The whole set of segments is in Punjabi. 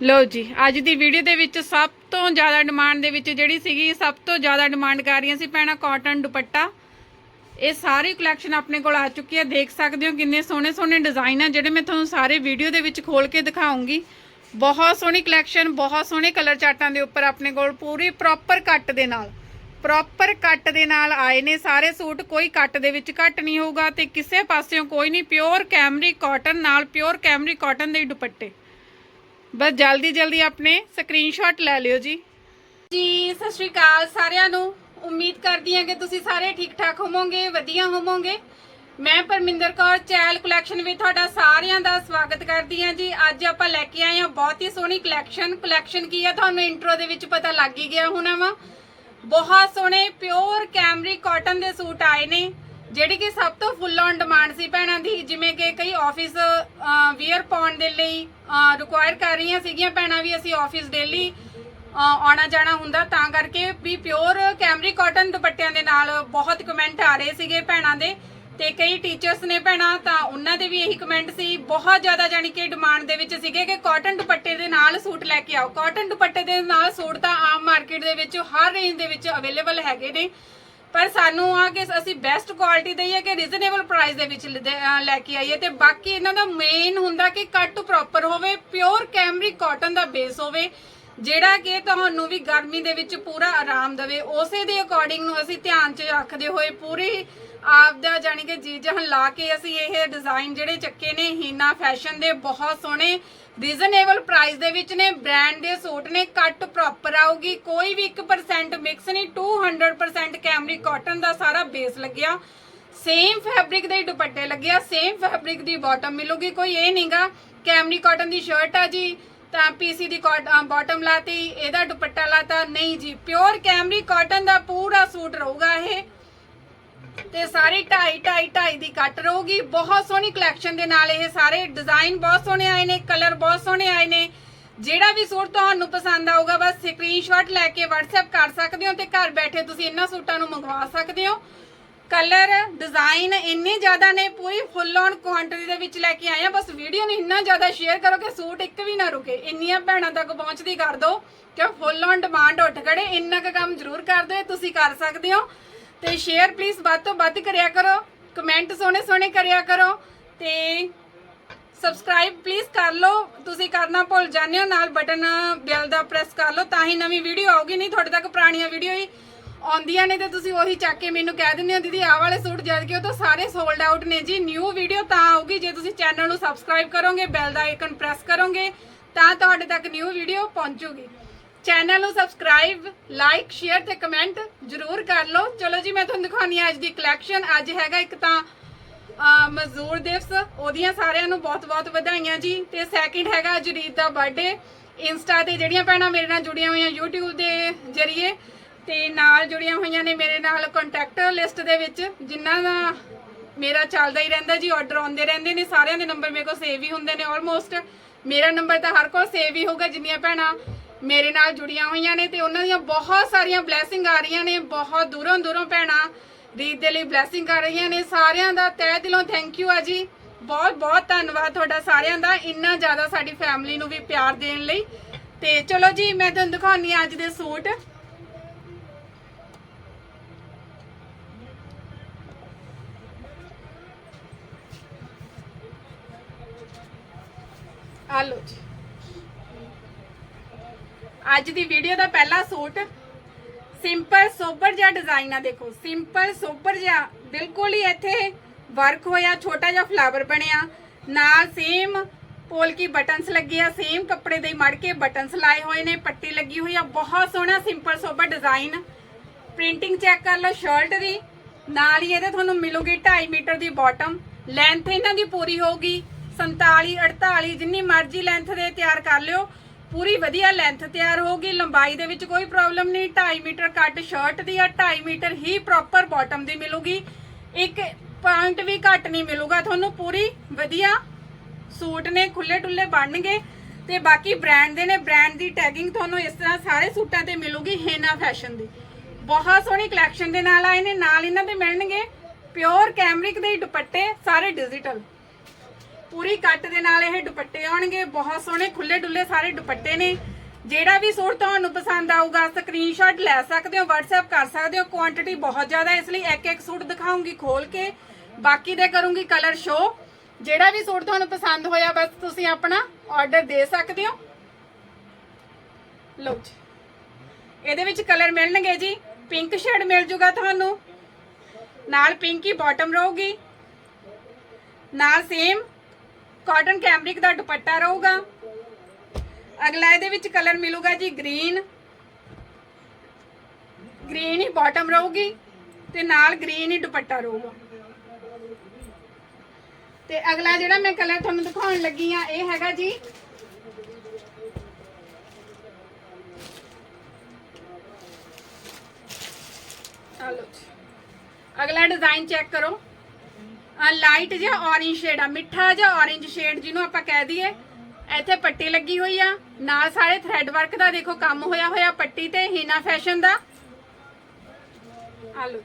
ਲਓ ਜੀ, ਅੱਜ ਦੀ ਵੀਡੀਓ ਦੇ ਵਿੱਚ ਸਭ ਤੋਂ ਜ਼ਿਆਦਾ ਡਿਮਾਂਡ ਦੇ ਵਿੱਚ ਜਿਹੜੀ ਸੀਗੀ, ਸਭ ਤੋਂ ਜ਼ਿਆਦਾ ਡਿਮਾਂਡ ਕਰ ਰਹੀਆਂ ਸੀ ਭੈਣਾਂ ਕਾਟਨ ਦੁਪੱਟਾ। ਇਹ ਸਾਰੀ ਕਲੈਕਸ਼ਨ ਆਪਣੇ ਕੋਲ ਆ ਚੁੱਕੀ ਹੈ, ਦੇਖ ਸਕਦੇ ਹੋ ਕਿੰਨੇ ਸੋਹਣੇ ਸੋਹਣੇ ਡਿਜ਼ਾਈਨ ਆ, ਜਿਹੜੇ ਮੈਂ ਤੁਹਾਨੂੰ ਸਾਰੇ ਵੀਡੀਓ ਦੇ ਵਿੱਚ ਖੋਲ ਕੇ ਦਿਖਾਉਂਗੀ। ਬਹੁਤ ਸੋਹਣੀ ਕਲੈਕਸ਼ਨ ਬਹੁਤ ਸੋਹਣੇ ਕਲਰ ਚਾਟਾਂ ਦੇ ਉੱਪਰ ਆਪਣੇ ਕੋਲ ਪੂਰੀ ਪ੍ਰੋਪਰ ਕੱਟ ਦੇ ਨਾਲ। ਪ੍ਰੋਪਰ ਕੱਟ ਦੇ ਨਾਲ ਆਏ ਨੇ ਸਾਰੇ ਸੂਟ, ਕੋਈ ਕੱਟ ਦੇ ਵਿੱਚ ਘੱਟ ਨਹੀਂ ਹੋਊਗਾ ਤੇ ਕਿਸੇ ਪਾਸਿਓਂ ਕੋਈ ਨਹੀਂ ਪਿਓਰ ਕੈਮਰੀ ਕਾਟਨ ਨਾਲ ਪਿਓਰ ਕੈਮਰੀ ਕਾਟਨ ਦੇ ਦੁਪੱਟੇ। ਬਸ ਜਲਦੀ ਜਲਦੀ ਆਪਣੇ ਸਕਰੀਨਸ਼ਾਟ ਲੈ ਲਿਓ ਜੀ। ਜੀ, ਸਤਿ ਸ਼੍ਰੀ ਅਕਾਲ ਸਾਰਿਆਂ ਨੂੰ। ਉਮੀਦ ਕਰਦੀ ਹਾਂ ਕਿ ਤੁਸੀਂ ਸਾਰੇ ਠੀਕ ਠਾਕ ਹੋਵੋਗੇ, ਵਧੀਆ ਹੋਵੋਗੇ। ਮੈਂ ਪਰਮਿੰਦਰ ਕੌਰ, ਚੈਲ ਕਲੈਕਸ਼ਨ ਵਿੱਚ ਤੁਹਾਡਾ ਸਾਰਿਆਂ ਦਾ ਸਵਾਗਤ ਕਰਦੀ ਹਾਂ ਜੀ। ਅੱਜ ਆਪਾਂ ਲੈ ਕੇ ਆਏ ਹਾਂ ਬਹੁਤ ਹੀ ਸੋਹਣੀ ਕਲੈਕਸ਼ਨ ਕਲੈਕਸ਼ਨ ਕੀ ਆ? ਤੁਹਾਨੂੰ ਇੰਟਰੋ ਦੇ ਵਿੱਚ ਪਤਾ ਲੱਗ ਹੀ ਗਿਆ ਹੋਣਾ ਵਾ। ਬਹੁਤ ਸੋਹਣੇ ਪਿਓਰ ਕੈਮਰੀ ਕਾਟਨ ਦੇ ਸੂਟ ਆਏ ਨੇ। ਜਿਹੜੀ ਕਿ ਸਭ ਤੋਂ ਫੁੱਲ ਔਨ ਡਿਮਾਂਡ ਸੀ ਭੈਣਾਂ ਦੀ, ਜਿਵੇਂ ਕਿ ਕਈ ਆਫਿਸ ਵੀਅਰ ਪਾਉਣ ਦੇ ਲਈ ਰਿਕੁਆਇਰ ਕਰ ਰਹੀਆਂ ਸੀਗੀਆਂ ਭੈਣਾਂ ਵੀ ਅਸੀਂ ਆਫਿਸ ਡੇਲੀ ਆਉਣਾ ਜਾਣਾ ਹੁੰਦਾ, ਤਾਂ ਕਰਕੇ ਵੀ ਪਿਓਰ ਕੈਮਰੀ ਕਾਟਨ ਦੁਪੱਟਿਆਂ ਦੇ ਨਾਲ ਬਹੁਤ ਕਮੈਂਟ ਆ ਰਹੇ ਸੀਗੇ ਭੈਣਾਂ ਦੇ, ਤੇ ਕਈ ਟੀਚਰਸ ਨੇ ਭੈਣਾਂ, ਤਾਂ ਉਹਨਾਂ ਦੇ ਵੀ ਇਹੀ ਕਮੈਂਟ ਸੀ, ਬਹੁਤ ਜ਼ਿਆਦਾ ਜਾਨੀ ਕਿ ਡਿਮਾਂਡ ਦੇ ਵਿੱਚ ਸੀਗੇ ਕਿ ਕਾਟਨ ਦੁਪੱਟੇ ਦੇ ਨਾਲ ਸੂਟ ਲੈ ਕੇ ਆਓ। ਕਾਟਨ ਦੁਪੱਟੇ ਦੇ ਨਾਲ ਸੂਟ ਤਾਂ ਆਮ ਮਾਰਕੀਟ ਦੇ ਵਿੱਚ ਹਰ ਰੇਂਜ ਦੇ ਵਿੱਚ ਅਵੇਲੇਬਲ ਹੈਗੇ ਨੇ। ਪਰ ਸਾਨੂੰ ਆ ਕਿ ਅਸੀਂ ਬੈਸਟ ਕੁਆਲਿਟੀ ਦਈਏ ਕਿ ਰੀਜ਼ਨੇਬਲ ਪ੍ਰਾਈਸ ਦੇ ਵਿੱਚ ਲੈ ਕੇ ਆਈਏ ਤੇ ਬਾਕੀ ਇਹਨਾਂ ਦਾ ਮੇਨ ਹੁੰਦਾ ਕਿ ਕੱਟ ਪ੍ਰੋਪਰ ਹੋਵੇ ਪਿਓਰ ਕੈਮਰੀ ਕਾਟਨ ਦਾ ਬੇਸ ਹੋਵੇ ਜਿਹੜਾ ਕਿ ਤੁਹਾਨੂੰ ਵੀ ਗਰਮੀ ਦੇ ਵਿੱਚ ਪੂਰਾ ਆਰਾਮ ਦੇਵੇ, ਉਸੇ ਦੇ ਅਕੋਰਡਿੰਗ ਨੂੰ ਅਸੀਂ ਧਿਆਨ 'ਚ ਰੱਖਦੇ ਹੋਏ ਪੂਰੀ ਆਪ ਦਾ ਜਾਨੀ ਕਿ ਜੀ ਜਹਨ ਲਾ ਕੇ ਅਸੀਂ ਇਹ ਡਿਜ਼ਾਈਨ ਜਿਹੜੇ ਚੱਕੇ ਨੇ, ਹੀਨਾ ਫੈਸ਼ਨ ਦੇ ਬਹੁਤ ਸੋਹਣੇ ਰੀਜ਼ਨੇਬਲ ਪ੍ਰਾਈਸ ਦੇ ਵਿੱਚ ਨੇ ਬ੍ਰਾਂਡ ਦੇ ਸੂਟ ਨੇ ਕੱਟ ਪ੍ਰੋਪਰ ਆਊਗੀ, ਕੋਈ ਵੀ 1% ਮਿਕਸ ਨਹੀਂ 200% ਕੈਮਰੀ ਕਾਟਨ ਦਾ ਸਾਰਾ ਬੇਸ ਲੱਗਿਆ। ਸੇਮ ਫੈਬਰਿਕ ਦੇ ਦੁਪੱਟੇ ਲੱਗਿਆ ਸੇਮ ਫੈਬਰਿਕ ਦੀ ਬਾਟਮ ਮਿਲੂਗੀ, ਕੋਈ ਇਹ ਨਹੀਂਗਾ ਕੈਮਰੀ ਕਾਟਨ ਦੀ ਸ਼ਰਟ ਆ ਜੀ ਤਾਂ ਪੀਸੀ ਦੀ ਬਾਟਮ ਲਾਤੀ, ਇਹਦਾ ਦੁਪੱਟਾ ਲਾਤਾ। ਨਹੀਂ ਜੀ ਪਿਓਰ ਕੈਮਰੀ ਕਾਟਨ ਦਾ ਪੂਰਾ ਸੂਟ ਰਹੂਗਾ ਇਹ। ਤੇ ਸਾਰੀ 2.5 2.5 2.5 ਦੀ ਕੱਟ ਰਹੂਗੀ। ਬਹੁਤ ਸੋਹਣੀ ਕਲੈਕਸ਼ਨ ਦੇ ਨਾਲ ਇਹ ਸਾਰੇ ਡਿਜ਼ਾਈਨ ਬਹੁਤ ਸੋਹਣੇ ਆਏ ਨੇ ਕਲਰ ਬਹੁਤ ਸੋਹਣੇ ਆਏ ਨੇ। ਜਿਹੜਾ ਵੀ ਸੂਟ ਤੁਹਾਨੂੰ ਪਸੰਦ ਆਊਗਾ, ਬਸ ਸਕਰੀਨਸ਼ਾਟ ਲੈ ਕੇ WhatsApp ਕਰ ਸਕਦੇ ਹੋ ਤੇ ਘਰ ਬੈਠੇ ਤੁਸੀਂ ਇਹਨਾਂ ਸੂਟਾਂ ਨੂੰ ਮੰਗਵਾ ਸਕਦੇ ਹੋ। ਕਲਰ ਡਿਜ਼ਾਈਨ ਇੰਨੇ ਜ਼ਿਆਦਾ ਨੇ, ਪੂਰੀ ਫੁੱਲ ਔਨ ਕੁਆਂਟੀਟੀ ਦੇ ਵਿੱਚ ਲੈ ਕੇ ਆਏ ਆ। ਬਸ ਵੀਡੀਓ ਨੂੰ ਇੰਨਾ ਜ਼ਿਆਦਾ ਸ਼ੇਅਰ ਕਰੋ ਕਿ ਸੂਟ ਇੱਕ ਵੀ ਨਾ ਰੁਕੇ। ਇੰਨੀਆਂ ਭੈਣਾਂ ਤੱਕ ਪਹੁੰਚਦੀ ਕਰ ਦਿਓ ਕਿ ਫੁੱਲ ਔਨ ਡਿਮਾਂਡ ਉੱਠ ਖੜੇ। ਇੰਨਾ ਕੁ ਕੰਮ ਜ਼ਰੂਰ ਕਰ ਦਿਓ ਤੁਸੀਂ ਕਰ ਸਕਦੇ ਹੋ। ਤੇ ਸ਼ੇਅਰ ਪਲੀਜ਼ ਵੱਧ ਤੋਂ ਵੱਧ ਕਰਿਆ ਕਰੋ। ਕਮੈਂਟ ਸੋਹਣੇ ਸੋਹਣੇ ਕਰਿਆ ਕਰੋ। ਤੇ ਸਬਸਕ੍ਰਾਈਬ ਪਲੀਜ਼ ਕਰ ਲਓ। ਤੁਸੀਂ ਕਰਨਾ ਭੁੱਲ ਜਾਂਦੇ ਹੋ, ਨਾਲ ਬਟਨ ਬੈਲ ਦਾ ਪ੍ਰੈਸ ਕਰ ਲਓ ਤਾਂ ਹੀ ਨਵੀਂ ਵੀਡੀਓ ਆਊਗੀ। ਨਹੀਂ, ਤੁਹਾਡੇ ਤੱਕ ਪੁਰਾਣੀਆਂ ਵੀਡੀਓ ਹੀ ਆਉਂਦੀਆਂ ਨੇ ਤੇ ਤੁਸੀਂ ਉਹੀ ਚੱਕ ਕੇ ਮੈਨੂੰ ਕਹਿ ਦਿੰਦੇ ਹੋ, ਦੀਦੀ, ਆਹ ਵਾਲੇ ਸੂਟ ਜਦ ਕਿ ਉਹ ਤਾਂ ਸਾਰੇ ਸੋਲਡ ਆਊਟ ਨੇ ਜੀ। ਨਿਊ ਵੀਡੀਓ ਤਾਂ ਆਊਗੀ, ਜੇ ਤੁਸੀਂ ਚੈਨਲ ਨੂੰ ਸਬਸਕ੍ਰਾਈਬ ਕਰੋਗੇ ਬੈਲ ਦਾ ਆਈਕਨ ਪ੍ਰੈਸ ਕਰੋਗੇ, ਤਾਂ ਤੁਹਾਡੇ ਤੱਕ ਨਿਊ ਵੀਡੀਓ ਪਹੁੰਚੂਗੀ। ਚੈਨਲ ਨੂੰ ਸਬਸਕ੍ਰਾਈਬ ਲਾਈਕ ਸ਼ੇਅਰ ਤੇ ਕਮੈਂਟ ਜਰੂਰ ਕਰ ਲਓ। ਚਲੋ ਜੀ, ਮੈਂ ਤੁਹਾਨੂੰ ਦਿਖਾਉਣੀ ਆ ਅੱਜ ਦੀ ਕਲੈਕਸ਼ਨ ਅੱਜ ਹੈਗਾ ਇੱਕ ਤਾਂ ਮਜ਼ਦੂਰ ਦਿਵਸ। ਉਹਦੀਆਂ ਸਾਰਿਆਂ ਨੂੰ ਬਹੁਤ-ਬਹੁਤ ਵਧਾਈਆਂ ਜੀ। ਤੇ ਸੈਕਿੰਡ ਹੈਗਾ ਜਰੀਦ ਦਾ ਬਰਥਡੇ ਇੰਸਟਾ ਤੇ ਜਿਹੜੀਆਂ ਭੈਣਾਂ ਮੇਰੇ ਨਾਲ ਜੁੜੀਆਂ ਹੋਈਆਂ YouTube ਦੇ ਜ਼ਰੀਏ। ਤੇ ਨਾਲ ਜੁੜੀਆਂ ਹੋਈਆਂ ਨੇ ਮੇਰੇ ਨਾਲ ਕੰਟੈਕਟ ਲਿਸਟ ਦੇ ਵਿੱਚ, ਜਿਨ੍ਹਾਂ ਦਾ ਮੇਰਾ ਚੱਲਦਾ ਹੀ ਰਹਿੰਦਾ ਜੀ ਆਰਡਰ ਆਉਂਦੇ ਰਹਿੰਦੇ ਨੇ, ਸਾਰਿਆਂ ਦੇ ਨੰਬਰ ਮੇਰੇ ਕੋਲ ਸੇਵ ਹੀ ਹੁੰਦੇ ਨੇ ਆਲਮੋਸਟ ਮੇਰਾ ਨੰਬਰ ਤਾਂ ਹਰ ਕੋਲ ਸੇਵ ਹੀ ਹੋਊਗਾ, ਜਿੰਨੀਆਂ ਭੈਣਾਂ ਮੇਰੇ ਨਾਲ ਜੁੜੀਆਂ ਹੋਈਆਂ ਨੇ ਤੇ ਉਹਨਾਂ ਦੀਆਂ ਬਹੁਤ ਸਾਰੀਆਂ ਬਲੇਸਿੰਗ ਆ ਰਹੀਆਂ ਨੇ, ਬਹੁਤ ਦੂਰੋਂ ਦੂਰੋਂ ਭੈਣਾਂ ਰੀਤ ਦੇ ਲਈ ਬਲੇਸਿੰਗ ਕਰ ਰਹੀਆਂ ਨੇ, ਸਾਰਿਆਂ ਦਾ ਤਹਿ ਦਿਲੋਂ ਥੈਂਕ ਯੂ ਆ ਜੀ। ਬਹੁਤ ਬਹੁਤ ਧੰਨਵਾਦ ਤੁਹਾਡਾ ਸਾਰਿਆਂ ਦਾ, ਇੰਨਾ ਜ਼ਿਆਦਾ ਸਾਡੀ ਫੈਮਿਲੀ ਨੂੰ ਵੀ ਪਿਆਰ ਦੇਣ ਲਈ। ਤੇ ਚਲੋ ਜੀ, ਮੈਂ ਤੁਹਾਨੂੰ ਦਿਖਾਉਣੀ ਆ ਅੱਜ ਦੇ ਸੂਟ। ਆ ਲਓ ਜੀ। ਅੱਜ ਦੀ ਵੀਡੀਓ ਦਾ ਪਹਿਲਾ ਸੂਟ ਸਿੰਪਲ ਸੋਬਰ ਜਿਹਾ ਡਿਜ਼ਾਈਨ ਆ ਦੇਖੋ। ਸਿੰਪਲ ਸੋਬਰ ਜਿਹਾ, ਬਿਲਕੁਲ ਹੀ ਇੱਥੇ ਵਰਕ ਹੋਇਆ, ਛੋਟਾ ਜਿਹਾ ਫਲਾਵਰ ਬਣਿਆ। ਨਾਲ ਸੇਮ ਪੋਲਕੀ ਬਟਨਸ ਲੱਗੇ ਆ ਸੇਮ ਕੱਪੜੇ ਦੇ ਮੜ ਕੇ ਬਟਨਸ ਲਾਏ ਹੋਏ ਨੇ, ਪੱਟੀ ਲੱਗੀ ਹੋਈ ਆ, ਬਹੁਤ ਸੋਹਣਾ simple sober design printing check ਕਰ ਲਓ ਸ਼ਰਟ ਦੀ। ਨਾਲ ਹੀ ਇਹਦੇ ਤੁਹਾਨੂੰ ਮਿਲੂਗੀ 2.5 ਮੀਟਰ ਦੀ ਬਾਟਮ ਲੈਂਥ ਇਹਨਾਂ ਦੀ ਪੂਰੀ ਹੋਊਗੀ। 47 48 ਜਿੰਨੀ ਮਰਜ਼ੀ ਲੈਂਥ ਦੇ ਤਿਆਰ ਕਰ ਲਿਓ। ਪੂਰੀ ਵਧੀਆ ਲੈਂਥ ਤਿਆਰ ਹੋਊਗੀ। ਲੰਬਾਈ ਦੇ ਵਿੱਚ ਕੋਈ ਪ੍ਰੋਬਲਮ ਨਹੀਂ। 2.5 ਮੀਟਰ ਕੱਟ ਸ਼ਰਟ ਦੀ ਆ 2.5 ਮੀਟਰ ਹੀ ਪ੍ਰੋਪਰ ਬਾਟਮ ਦੀ ਮਿਲੂਗੀ। ਇੱਕ ਪੁਆਇੰਟ ਵੀ ਘੱਟ ਨਹੀਂ ਮਿਲੂਗਾ ਤੁਹਾਨੂੰ। ਪੂਰੀ ਵਧੀਆ ਸੂਟ ਨੇ ਖੁੱਲੇ ਟੁੱਲੇ ਬਣਨਗੇ। ਤੇ ਬਾਕੀ ਬ੍ਰਾਂਡ ਦੇ ਨੇ। ਬ੍ਰਾਂਡ ਦੀ ਟੈਗਿੰਗ ਤੁਹਾਨੂੰ ਇਸ ਤਰ੍ਹਾਂ ਸਾਰੇ ਸੂਟਾਂ ਤੇ ਮਿਲੂਗੀ, ਹੇਨਾ ਫੈਸ਼ਨ ਦੀ। ਬਹੁਤ ਸੋਹਣੀ ਕਲੈਕਸ਼ਨ ਦੇ ਨਾਲ ਆਏ ਨੇ। ਨਾਲ ਇਹਨਾਂ ਦੇ ਮਿਲਣਗੇ। ਪਿਓਰ ਕੈਮਰਿਕ ਦੇ ਦੁਪੱਟੇ, ਸਾਰੇ ਡਿਜੀਟਲ ਪੂਰੀ ਕੱਟ ਦੇ ਨਾਲ ਇਹ ਦੁਪੱਟੇ ਆਉਣਗੇ। ਬਹੁਤ ਸੋਹਣੇ ਖੁੱਲੇ ਡੁੱਲੇ ਸਾਰੇ ਦੁਪੱਟੇ ਨੇ। ਜਿਹੜਾ ਵੀ ਸੂਟ ਤੁਹਾਨੂੰ ਪਸੰਦ ਆਊਗਾ ਸਕਰੀਨਸ਼ਾਟ ਲੈ ਸਕਦੇ ਹੋ, WhatsApp ਕਰ ਸਕਦੇ ਹੋ। ਕੁਆਂਟੀਟੀ ਬਹੁਤ ਜ਼ਿਆਦਾ ਇਸ ਲਈ ਇੱਕ ਇੱਕ ਸੂਟ ਦਿਖਾਉਂਗੀ ਖੋਲ ਕੇ। ਬਾਕੀ ਦੇ ਕਰੂੰਗੀ ਕਲਰ ਸ਼ੋ ਜਿਹੜਾ ਵੀ ਸੂਟ ਤੁਹਾਨੂੰ ਪਸੰਦ ਹੋਇਆ, ਬਸ ਤੁਸੀਂ ਆਪਣਾ ਆਰਡਰ ਦੇ ਸਕਦੇ ਹੋ। ਲਓ ਜੀ। ਇਹਦੇ ਵਿੱਚ ਕਲਰ ਮਿਲਣਗੇ ਜੀ। ਪਿੰਕ ਸ਼ੇਡ ਮਿਲ ਜੂਗਾ ਤੁਹਾਨੂੰ। ਨਾਲ ਪਿੰਕ ਹੀ ਬਾਟਮ ਰਹੂਗੀ। ਨਾਲ ਸੇਮ ਕਾਟਨ ਕੈਮਰਿਕ ਦਾ ਦੁਪੱਟਾ ਰਹੂਗਾ। ਅਗਲਾ ਇਹਦੇ ਵਿੱਚ ਕਲਰ ਮਿਲੂਗਾ ਜੀ ਗ੍ਰੀਨ। ਗ੍ਰੀਨ ਹੀ ਬਾਟਮ ਰਹੂਗੀ ਤੇ ਨਾਲ ਗ੍ਰੀਨ ਹੀ ਦੁਪੱਟਾ ਰਹੂਗਾ। ਤੇ ਅਗਲਾ ਜਿਹੜਾ ਮੈਂ ਕਲਰ ਤੁਹਾਨੂੰ ਦਿਖਾਉਣ ਲੱਗੀ ਆ ਇਹ ਹੈਗਾ ਜੀ ਅਗਲਾ ਡਿਜ਼ਾਈਨ ਚੈੱਕ ਕਰੋ। ਲਾਈਟ ਜਿਹਾ orange ਸ਼ੇਡ ਆ, ਮਿੱਠਾ ਜਿਹਾ orange ਸ਼ੇਡ ਜਿਹਨੂੰ ਆਪਾਂ ਕਹਿ ਦਈਏ। ਇੱਥੇ ਪੱਟੀ ਲੱਗੀ ਹੋਈ ਆ। ਨਾਲ ਸਾਰੇ ਥ੍ਰੈਡ ਵਰਕ ਦਾ ਦੇਖੋ, ਕੰਮ ਹੋਇਆ ਹੋਇਆ ਪੱਟੀ ਤੇ, ਹੀਨਾ ਫੈਸ਼ਨ ਦਾ। ਆ ਲਓ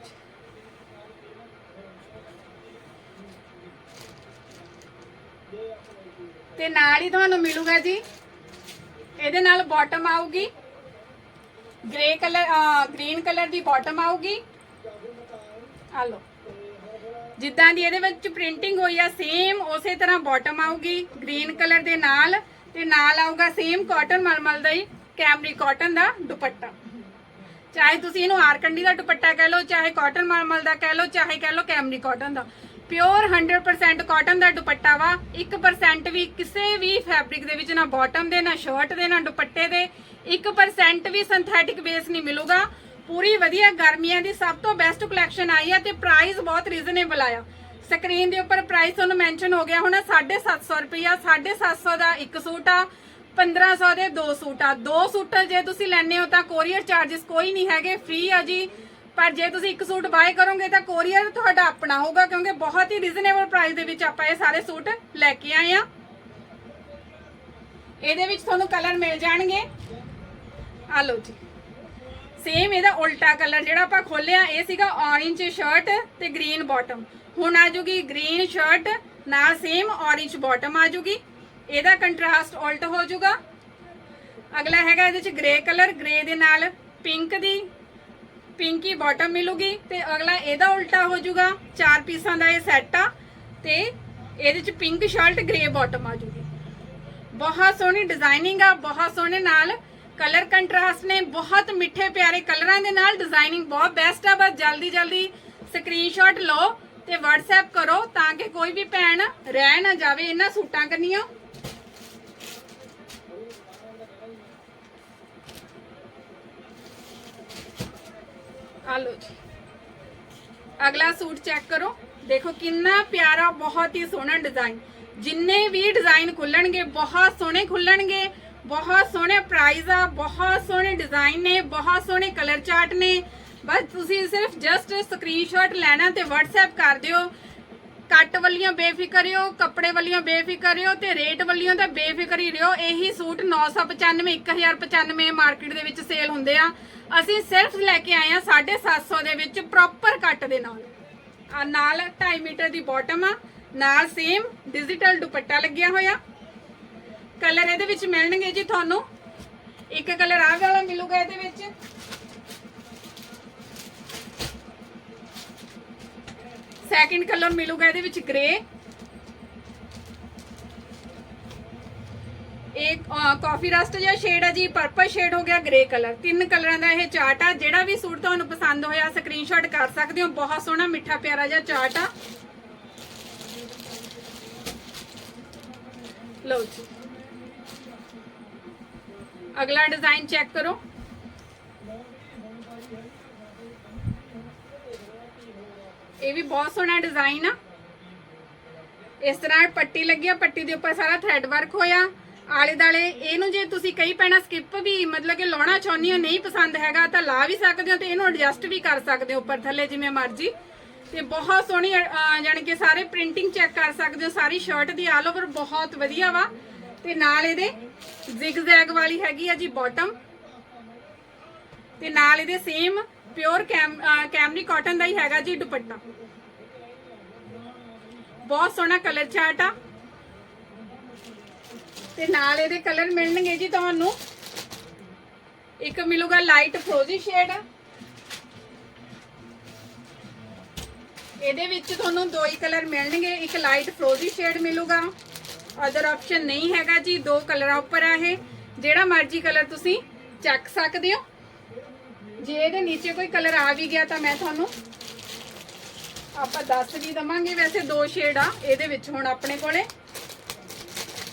ਤੇ ਨਾਲ ਹੀ ਤੁਹਾਨੂੰ ਮਿਲੂਗਾ ਜੀ। ਇਹਦੇ ਨਾਲ ਬਾਟਮ ਆਊਗੀ। ਗ੍ਰੇ ਕਲਰ ਗ੍ਰੀਨ ਕਲਰ ਦੀ ਬਾਟਮ ਆਊਗੀ। ਆ ਲਓ। ਜਿੱਦਾਂ ਦੀ ਇਹਦੇ ਵਿੱਚ ਪ੍ਰਿੰਟਿੰਗ ਹੋਈ ਆ ਸੇਮ ਉਸੇ ਤਰ੍ਹਾਂ ਬਾਟਮ ਆਊਗੀ ਗ੍ਰੀਨ ਕਲਰ ਦੇ ਨਾਲ, ਤੇ ਨਾਲ ਆਊਗਾ ਸੇਮ ਕਾਟਨ ਮਲਮਲ ਦਾ ਹੀ ਕੈਮਰੀ ਕਾਟਨ ਦਾ ਦੁਪੱਟਾ। ਚਾਹੇ ਤੁਸੀਂ ਇਹਨੂੰ ਆਰਕੰਡੀ ਦਾ ਦੁਪੱਟਾ ਕਹਿ ਲਓ, ਚਾਹੇ ਕਾਟਨ ਮਲਮਲ ਦਾ ਕਹਿ ਲਓ, ਚਾਹੇ ਕਹਿ ਲਓ ਕੈਮਰੀ ਕਾਟਨ ਦਾ। ਪਿਓਰ 100% ਕਾਟਨ ਦਾ ਦੁਪੱਟਾ ਵਾ 1% ਵੀ ਕਿਸੇ ਵੀ ਫੈਬਰਿਕ ਦੇ ਵਿੱਚ, ਨਾ ਬਾਟਮ ਦੇ, ਨਾ ਸ਼ਰਟ ਦੇ, ਨਾ ਦੁਪੱਟੇ ਦੇ 1% ਵੀ ਸਿੰਥੈਟਿਕ ਬੇਸ ਨਹੀਂ ਮਿਲੂਗਾ। ਪੂਰੀ ਵਧੀਆ ਗਰਮੀਆਂ ਦੀ ਸਭ ਤੋਂ ਬੈਸਟ ਕਲੈਕਸ਼ਨ ਆਈ ਆ ਤੇ ਪ੍ਰਾਈਸ ਬਹੁਤ ਰੀਜ਼ਨੇਬਲ ਆਇਆ ਸਕਰੀਨ ਦੇ ਉੱਪਰ ਪ੍ਰਾਈਸ ਤੁਹਾਨੂੰ ਮੈਂਸ਼ਨ ਹੋ ਗਿਆ ਹੁਣ 750 ਰੁਪਿਆ 750 ਦਾ ਇੱਕ ਸੂਟ ਆ 1500 ਦੇ ਦੋ ਸੂਟ ਆ। ਦੋ ਸੂਟ ਜੇ ਤੁਸੀਂ ਲੈਣੇ ਹੋ ਤਾਂ ਕੋਰੀਅਰ ਚਾਰजेस ਕੋਈ ਨਹੀਂ ਹੈਗੇ ਫ੍ਰੀ ਆ ਜੀ। ਪਰ ਜੇ ਤੁਸੀਂ ਇੱਕ ਸੂਟ ਬਾਏ ਕਰੋਗੇ ਤਾਂ ਕੋਰੀਅਰ ਤੁਹਾਡਾ ਆਪਣਾ ਹੋਊਗਾ, ਕਿਉਂਕਿ ਬਹੁਤ ਹੀ ਰੀਜ਼ਨੇਬਲ ਪ੍ਰਾਈਸ ਦੇ ਵਿੱਚ ਆਪਾਂ ਇਹ ਸਾਰੇ ਸੂਟ ਲੈ ਕੇ ਆਏ ਆ। ਇਹਦੇ ਵਿੱਚ ਤੁਹਾਨੂੰ ਕਲਰ ਮਿਲ ਜਾਣਗੇ। ਆ ਲਓ ਜੀ। ਸੇਮ ਇਹਦਾ ਉਲਟਾ ਕਲਰ ਜਿਹੜਾ ਆਪਾਂ ਖੋਲਿਆ, ਇਹ ਸੀਗਾ orange ਸ਼ਰਟ ਤੇ green ਬਾਟਮ ਹੁਣ ਆ ਜੂਗੀ green ਸ਼ਰਟ ਨਾਲ ਸੇਮ orange ਬਾਟਮ ਆ ਜੂਗੀ। ਇਹਦਾ ਕੰਟਰਾਸਟ ਉਲਟ ਹੋ ਜਾਊਗਾ ਅਗਲਾ ਹੈਗਾ ਇਹਦੇ ਚ ਗ੍ਰੇ ਕਲਰ ਗ੍ਰੇ ਦੇ ਨਾਲ ਪਿੰਕ ਦੀ ਪਿੰਕੀ ਬਾਟਮ ਮਿਲੂਗੀ ਤੇ ਅਗਲਾ ਇਹਦਾ ਉਲਟਾ ਹੋ ਜਾਊਗਾ ਚਾਰ ਪੀਸਾਂ ਦਾ ਇਹ ਸੈੱਟ ਆ ਤੇ ਇਹਦੇ ਚ ਪਿੰਕ ਸ਼ਰਟ ਗ੍ਰੇ ਬਾਟਮ ਆ ਜੂਗੀ। ਬਹੁਤ ਸੋਹਣੀ ਡਿਜ਼ਾਈਨਿੰਗ ਆ, ਬਹੁਤ ਸੋਹਣੇ ਨਾਲ ਕਲਰ ਕੰਟਰਾਸਟ ਨੇ ਬਹੁਤ ਮਿੱਠੇ ਪਿਆਰੇ ਕਲਰਾਂ ਦੇ ਨਾਲ ਡਿਜ਼ਾਈਨਿੰਗ ਬਹੁਤ ਬੈਸਟ ਆ, ਬਸ ਜਲਦੀ ਜਲਦੀ ਸਕਰੀਨਸ਼ਾਟ ਲਓ ਤੇ WhatsApp ਕਰੋ ਤਾਂ ਕਿ ਕੋਈ ਵੀ ਭੈਣ ਰਹਿ ਨਾ ਜਾਵੇ ਇਹਨਾਂ ਸੂਟਾਂ ਕੰਨੀਆਂ। ਆ ਲਓ ਜੀ। ਅਗਲਾ ਸੂਟ ਚੈੱਕ ਕਰੋ। ਦੇਖੋ ਕਿੰਨਾ ਪਿਆਰਾ, ਬਹੁਤ ਹੀ ਸੋਹਣਾ ਡਿਜ਼ਾਈਨ ਜਿੰਨੇ ਵੀ ਡਿਜ਼ਾਈਨ ਖੁੱਲਣਗੇ, ਬਹੁਤ ਸੋਹਣੇ ਖੁੱਲਣਗੇ। ਬਹੁਤ ਸੋਹਣੇ ਪ੍ਰਾਈਸ ਆ, ਬਹੁਤ ਸੋਹਣੇ ਡਿਜ਼ਾਈਨ ਨੇ, ਬਹੁਤ ਸੋਹਣੇ ਕਲਰ ਚਾਰਟ ਨੇ। ਬਸ ਤੁਸੀਂ ਸਿਰਫ ਜਸਟ ਸਕਰੀਨਸ਼ਾਟ ਲੈਣਾ ਤੇ WhatsApp ਕਰ ਦਿਓ। ਕੱਟ ਵਾਲੀਆਂ ਬੇਫਿਕਰ ਬੇਫਿਕਰਿਓ ਕੱਪੜੇ ਵਾਲੀਆਂ ਵੱਲੀਆਂ ਹੋ ਤੇ ਰੇਟ ਵਾਲੀਆਂ ਤਾਂ ਬੇਫਿਕਰ ਹੀ ਰਿਓ ਇਹੀ ਸੂਟ 995 1095 ਮਾਰਕੀਟ ਦੇ ਵਿੱਚ ਸੇਲ ਹੁੰਦੇ ਆ। ਅਸੀਂ ਸਿਰਫ ਲੈ ਕੇ ਆਏ ਆ 750 ਦੇ ਵਿੱਚ ਪ੍ਰੋਪਰ ਕੱਟ ਦੇ ਨਾਲ। ਆ ਨਾਲ 2.5 ਮੀਟਰ ਦੀ ਬਾਟਮ ਆ, ਨਾਲ ਸੇਮ ਡਿਜੀਟਲ ਦੁਪੱਟਾ ਲੱਗਿਆ ਹੋਇਆ। ਕਲਰ ਇਹਦੇ ਵਿੱਚ ਮਿਲਣਗੇ ਜੀ ਤੁਹਾਨੂੰ। ਇੱਕ ਕਲਰ ਆਹ ਵਾਲਾ ਮਿਲੂਗਾ ਇਹਦੇ ਵਿੱਚ। ਸੈਕਿੰਡ ਕਲਰ ਮਿਲੂਗਾ ਇਹਦੇ ਵਿੱਚ ਗ੍ਰੇ ਇੱਕ ਕਾਫੀ ਰਸਟ ਜਿਹਾ ਸ਼ੇਡ ਹੈ ਜੀ ਪਰਪਲ ਸ਼ੇਡ ਹੋ ਗਿਆ ਗ੍ਰੇ ਕਲਰ ਤਿੰਨ ਕਲਰਾਂ ਦਾ ਇਹ ਚਾਰਟ ਆ। ਜਿਹੜਾ ਵੀ ਸੂਟ ਤੁਹਾਨੂੰ ਪਸੰਦ ਹੋਇਆ ਸਕਰੀਨਸ਼ਾਟ ਕਰ ਸਕਦੇ ਹੋ। ਬਹੁਤ ਸੋਹਣਾ, ਮਿੱਠਾ, ਪਿਆਰਾ ਜਿਹਾ ਚਾਰਟ ਆ। ਲਓ ਜੀ। ਅਗਲਾ ਡਿਜ਼ਾਈਨ ਚੈੱਕ ਕਰੋ। ਇਹ ਵੀ ਬਹੁਤ ਸੋਹਣਾ ਡਿਜ਼ਾਈਨ ਆ। ਇਸ ਤਰ੍ਹਾਂ ਪੱਟੀ ਲੱਗੀ ਆ ਪੱਟੀ ਦੇ ਉੱਪਰ ਸਾਰਾ ਥ੍ਰੈਡ ਵਰਕ ਹੋਇਆ। ਆਲੇ ਦਾਲੇ ਇਹਨੂੰ ਜੇ ਤੁਸੀਂ ਕਈ ਪੈਣਾ ਸਕਿਪ ਵੀ ਮਤਲਬ ਕਿ ਲਾਉਣਾ ਚਾਹੁੰਦੇ ਹੋ ਨਹੀਂ ਪਸੰਦ ਹੈਗਾ ਤਾਂ ਲਾ ਵੀ ਸਕਦੇ ਹੋ ਤੇ ਇਹਨੂੰ ਐਡਜਸਟ ਵੀ ਕਰ ਸਕਦੇ ਹੋ ਉੱਪਰ ਥੱਲੇ ਜਿਵੇਂ ਮਰਜ਼ੀ। ਤੇ ਬਹੁਤ ਸੋਹਣੀ ਅਹ, ਕਿ ਸਾਰੇ ਪ੍ਰਿੰਟਿੰਗ ਚੈੱਕ ਕਰ ਸਕਦੇ ਹੋ ਸਾਰੀ ਸ਼ਰਟ ਦੀ ਆਲ ਓਵਰ ਬਹੁਤ ਵਧੀਆ ਵਾ। ਤੇ ਨਾਲ ਇਹਦੇ ਜ਼ਿਗ ਵਾਲੀ ਹੈਗੀ ਆ ਜੀ ਬਾਟਮ ਤੇ ਨਾਲ ਇਹਦੇ ਸੇਮ ਪਿਓਰ ਕੈਮਰੀ ਕਾਟਨ ਦਾ ਹੀ ਹੈਗਾ ਜੀ ਦੁਪੱਟਾ। ਬਹੁਤ ਸੋਹਣਾ ਕਲਰ ਚਾਰਟ ਆ। ਤੇ ਨਾਲ ਇਹਦੇ ਕਲਰ ਮਿਲਣਗੇ ਜੀ ਤੁਹਾਨੂੰ। ਇੱਕ ਮਿਲੂਗਾ ਲਾਈਟ ਫਰੋਜ਼ੀ ਸ਼ੇਡ ਇਹਦੇ ਵਿੱਚ ਤੁਹਾਨੂੰ ਦੋ ਹੀ ਕਲਰ ਮਿਲਣਗੇ, ਇੱਕ ਲਾਈਟ ਫਰੋਜ਼ੀ ਸ਼ੇਡ ਮਿਲੂਗਾ। ਅਦਰ ਆਪਸ਼ਨ ਨਹੀਂ ਹੈਗਾ ਜੀ, ਦੋ ਕਲਰਾਂ ਉੱਪਰ ਆ ਇਹ। ਜਿਹੜਾ ਮਰਜ਼ੀ ਕਲਰ ਤੁਸੀਂ ਚੱਕ ਸਕਦੇ ਹੋ। ਜੇ ਇਹਦੇ ਨੀਚੇ ਕੋਈ ਕਲਰ ਆ ਵੀ ਗਿਆ ਤਾਂ ਮੈਂ ਤੁਹਾਨੂੰ ਆਪਾਂ ਦੱਸ ਵੀ ਦਵਾਂਗੇ। ਵੈਸੇ ਦੋ ਸ਼ੇਡ ਆ, ਇਹਦੇ ਵਿੱਚ ਹੁਣ ਆਪਣੇ ਕੋਲੇ।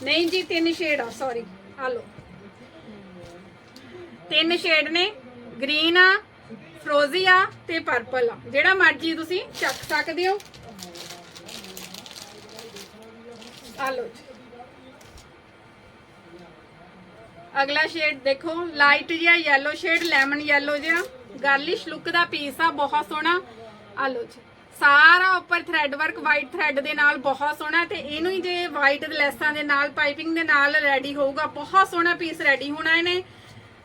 ਨਹੀਂ ਜੀ, ਤਿੰਨ ਸ਼ੇਡ ਆ ਸੌਰੀ ਆ ਲਓ। ਤਿੰਨ ਸ਼ੇਡ ਨੇ ਗ੍ਰੀਨ ਆ ਫਰੋਜ਼ੀ ਆ ਤੇ ਪਰਪਲ ਆ। ਜਿਹੜਾ ਮਰਜ਼ੀ ਤੁਸੀਂ ਚੱਕ ਸਕਦੇ ਹੋ। ਆ ਲਓ ਜੀ। ਅਗਲਾ ਸ਼ੇਡ ਦੇਖੋ ਲਾਈਟ ਜਿਹਾ ਯੈਲੋ ਸ਼ੇਡ ਲੈਮਨ ਯੈਲੋ ਜਿਹਾ। ਗਾਰਲਿਸ਼ ਲੁੱਕ ਦਾ ਪੀਸ ਆ, ਬਹੁਤ ਸੋਹਣਾ। ਆ ਲਓ ਜੀ। ਸਾਰਾ ਉੱਪਰ ਥ੍ਰੈਡ ਵਰਕ ਵਾਈਟ ਥ੍ਰੈਡ ਦੇ ਨਾਲ ਬਹੁਤ ਸੋਹਣਾ ਤੇ ਇਹਨੂੰ ਹੀ ਜੇ ਵਾਈਟ ਲੈਸਾਂ ਦੇ ਨਾਲ ਪਾਈਪਿੰਗ ਦੇ ਨਾਲ ਰੈਡੀ ਹੋਊਗਾ, ਬਹੁਤ ਸੋਹਣਾ ਪੀਸ ਰੈਡੀ ਹੋਣਾ ਇਹਨੇ।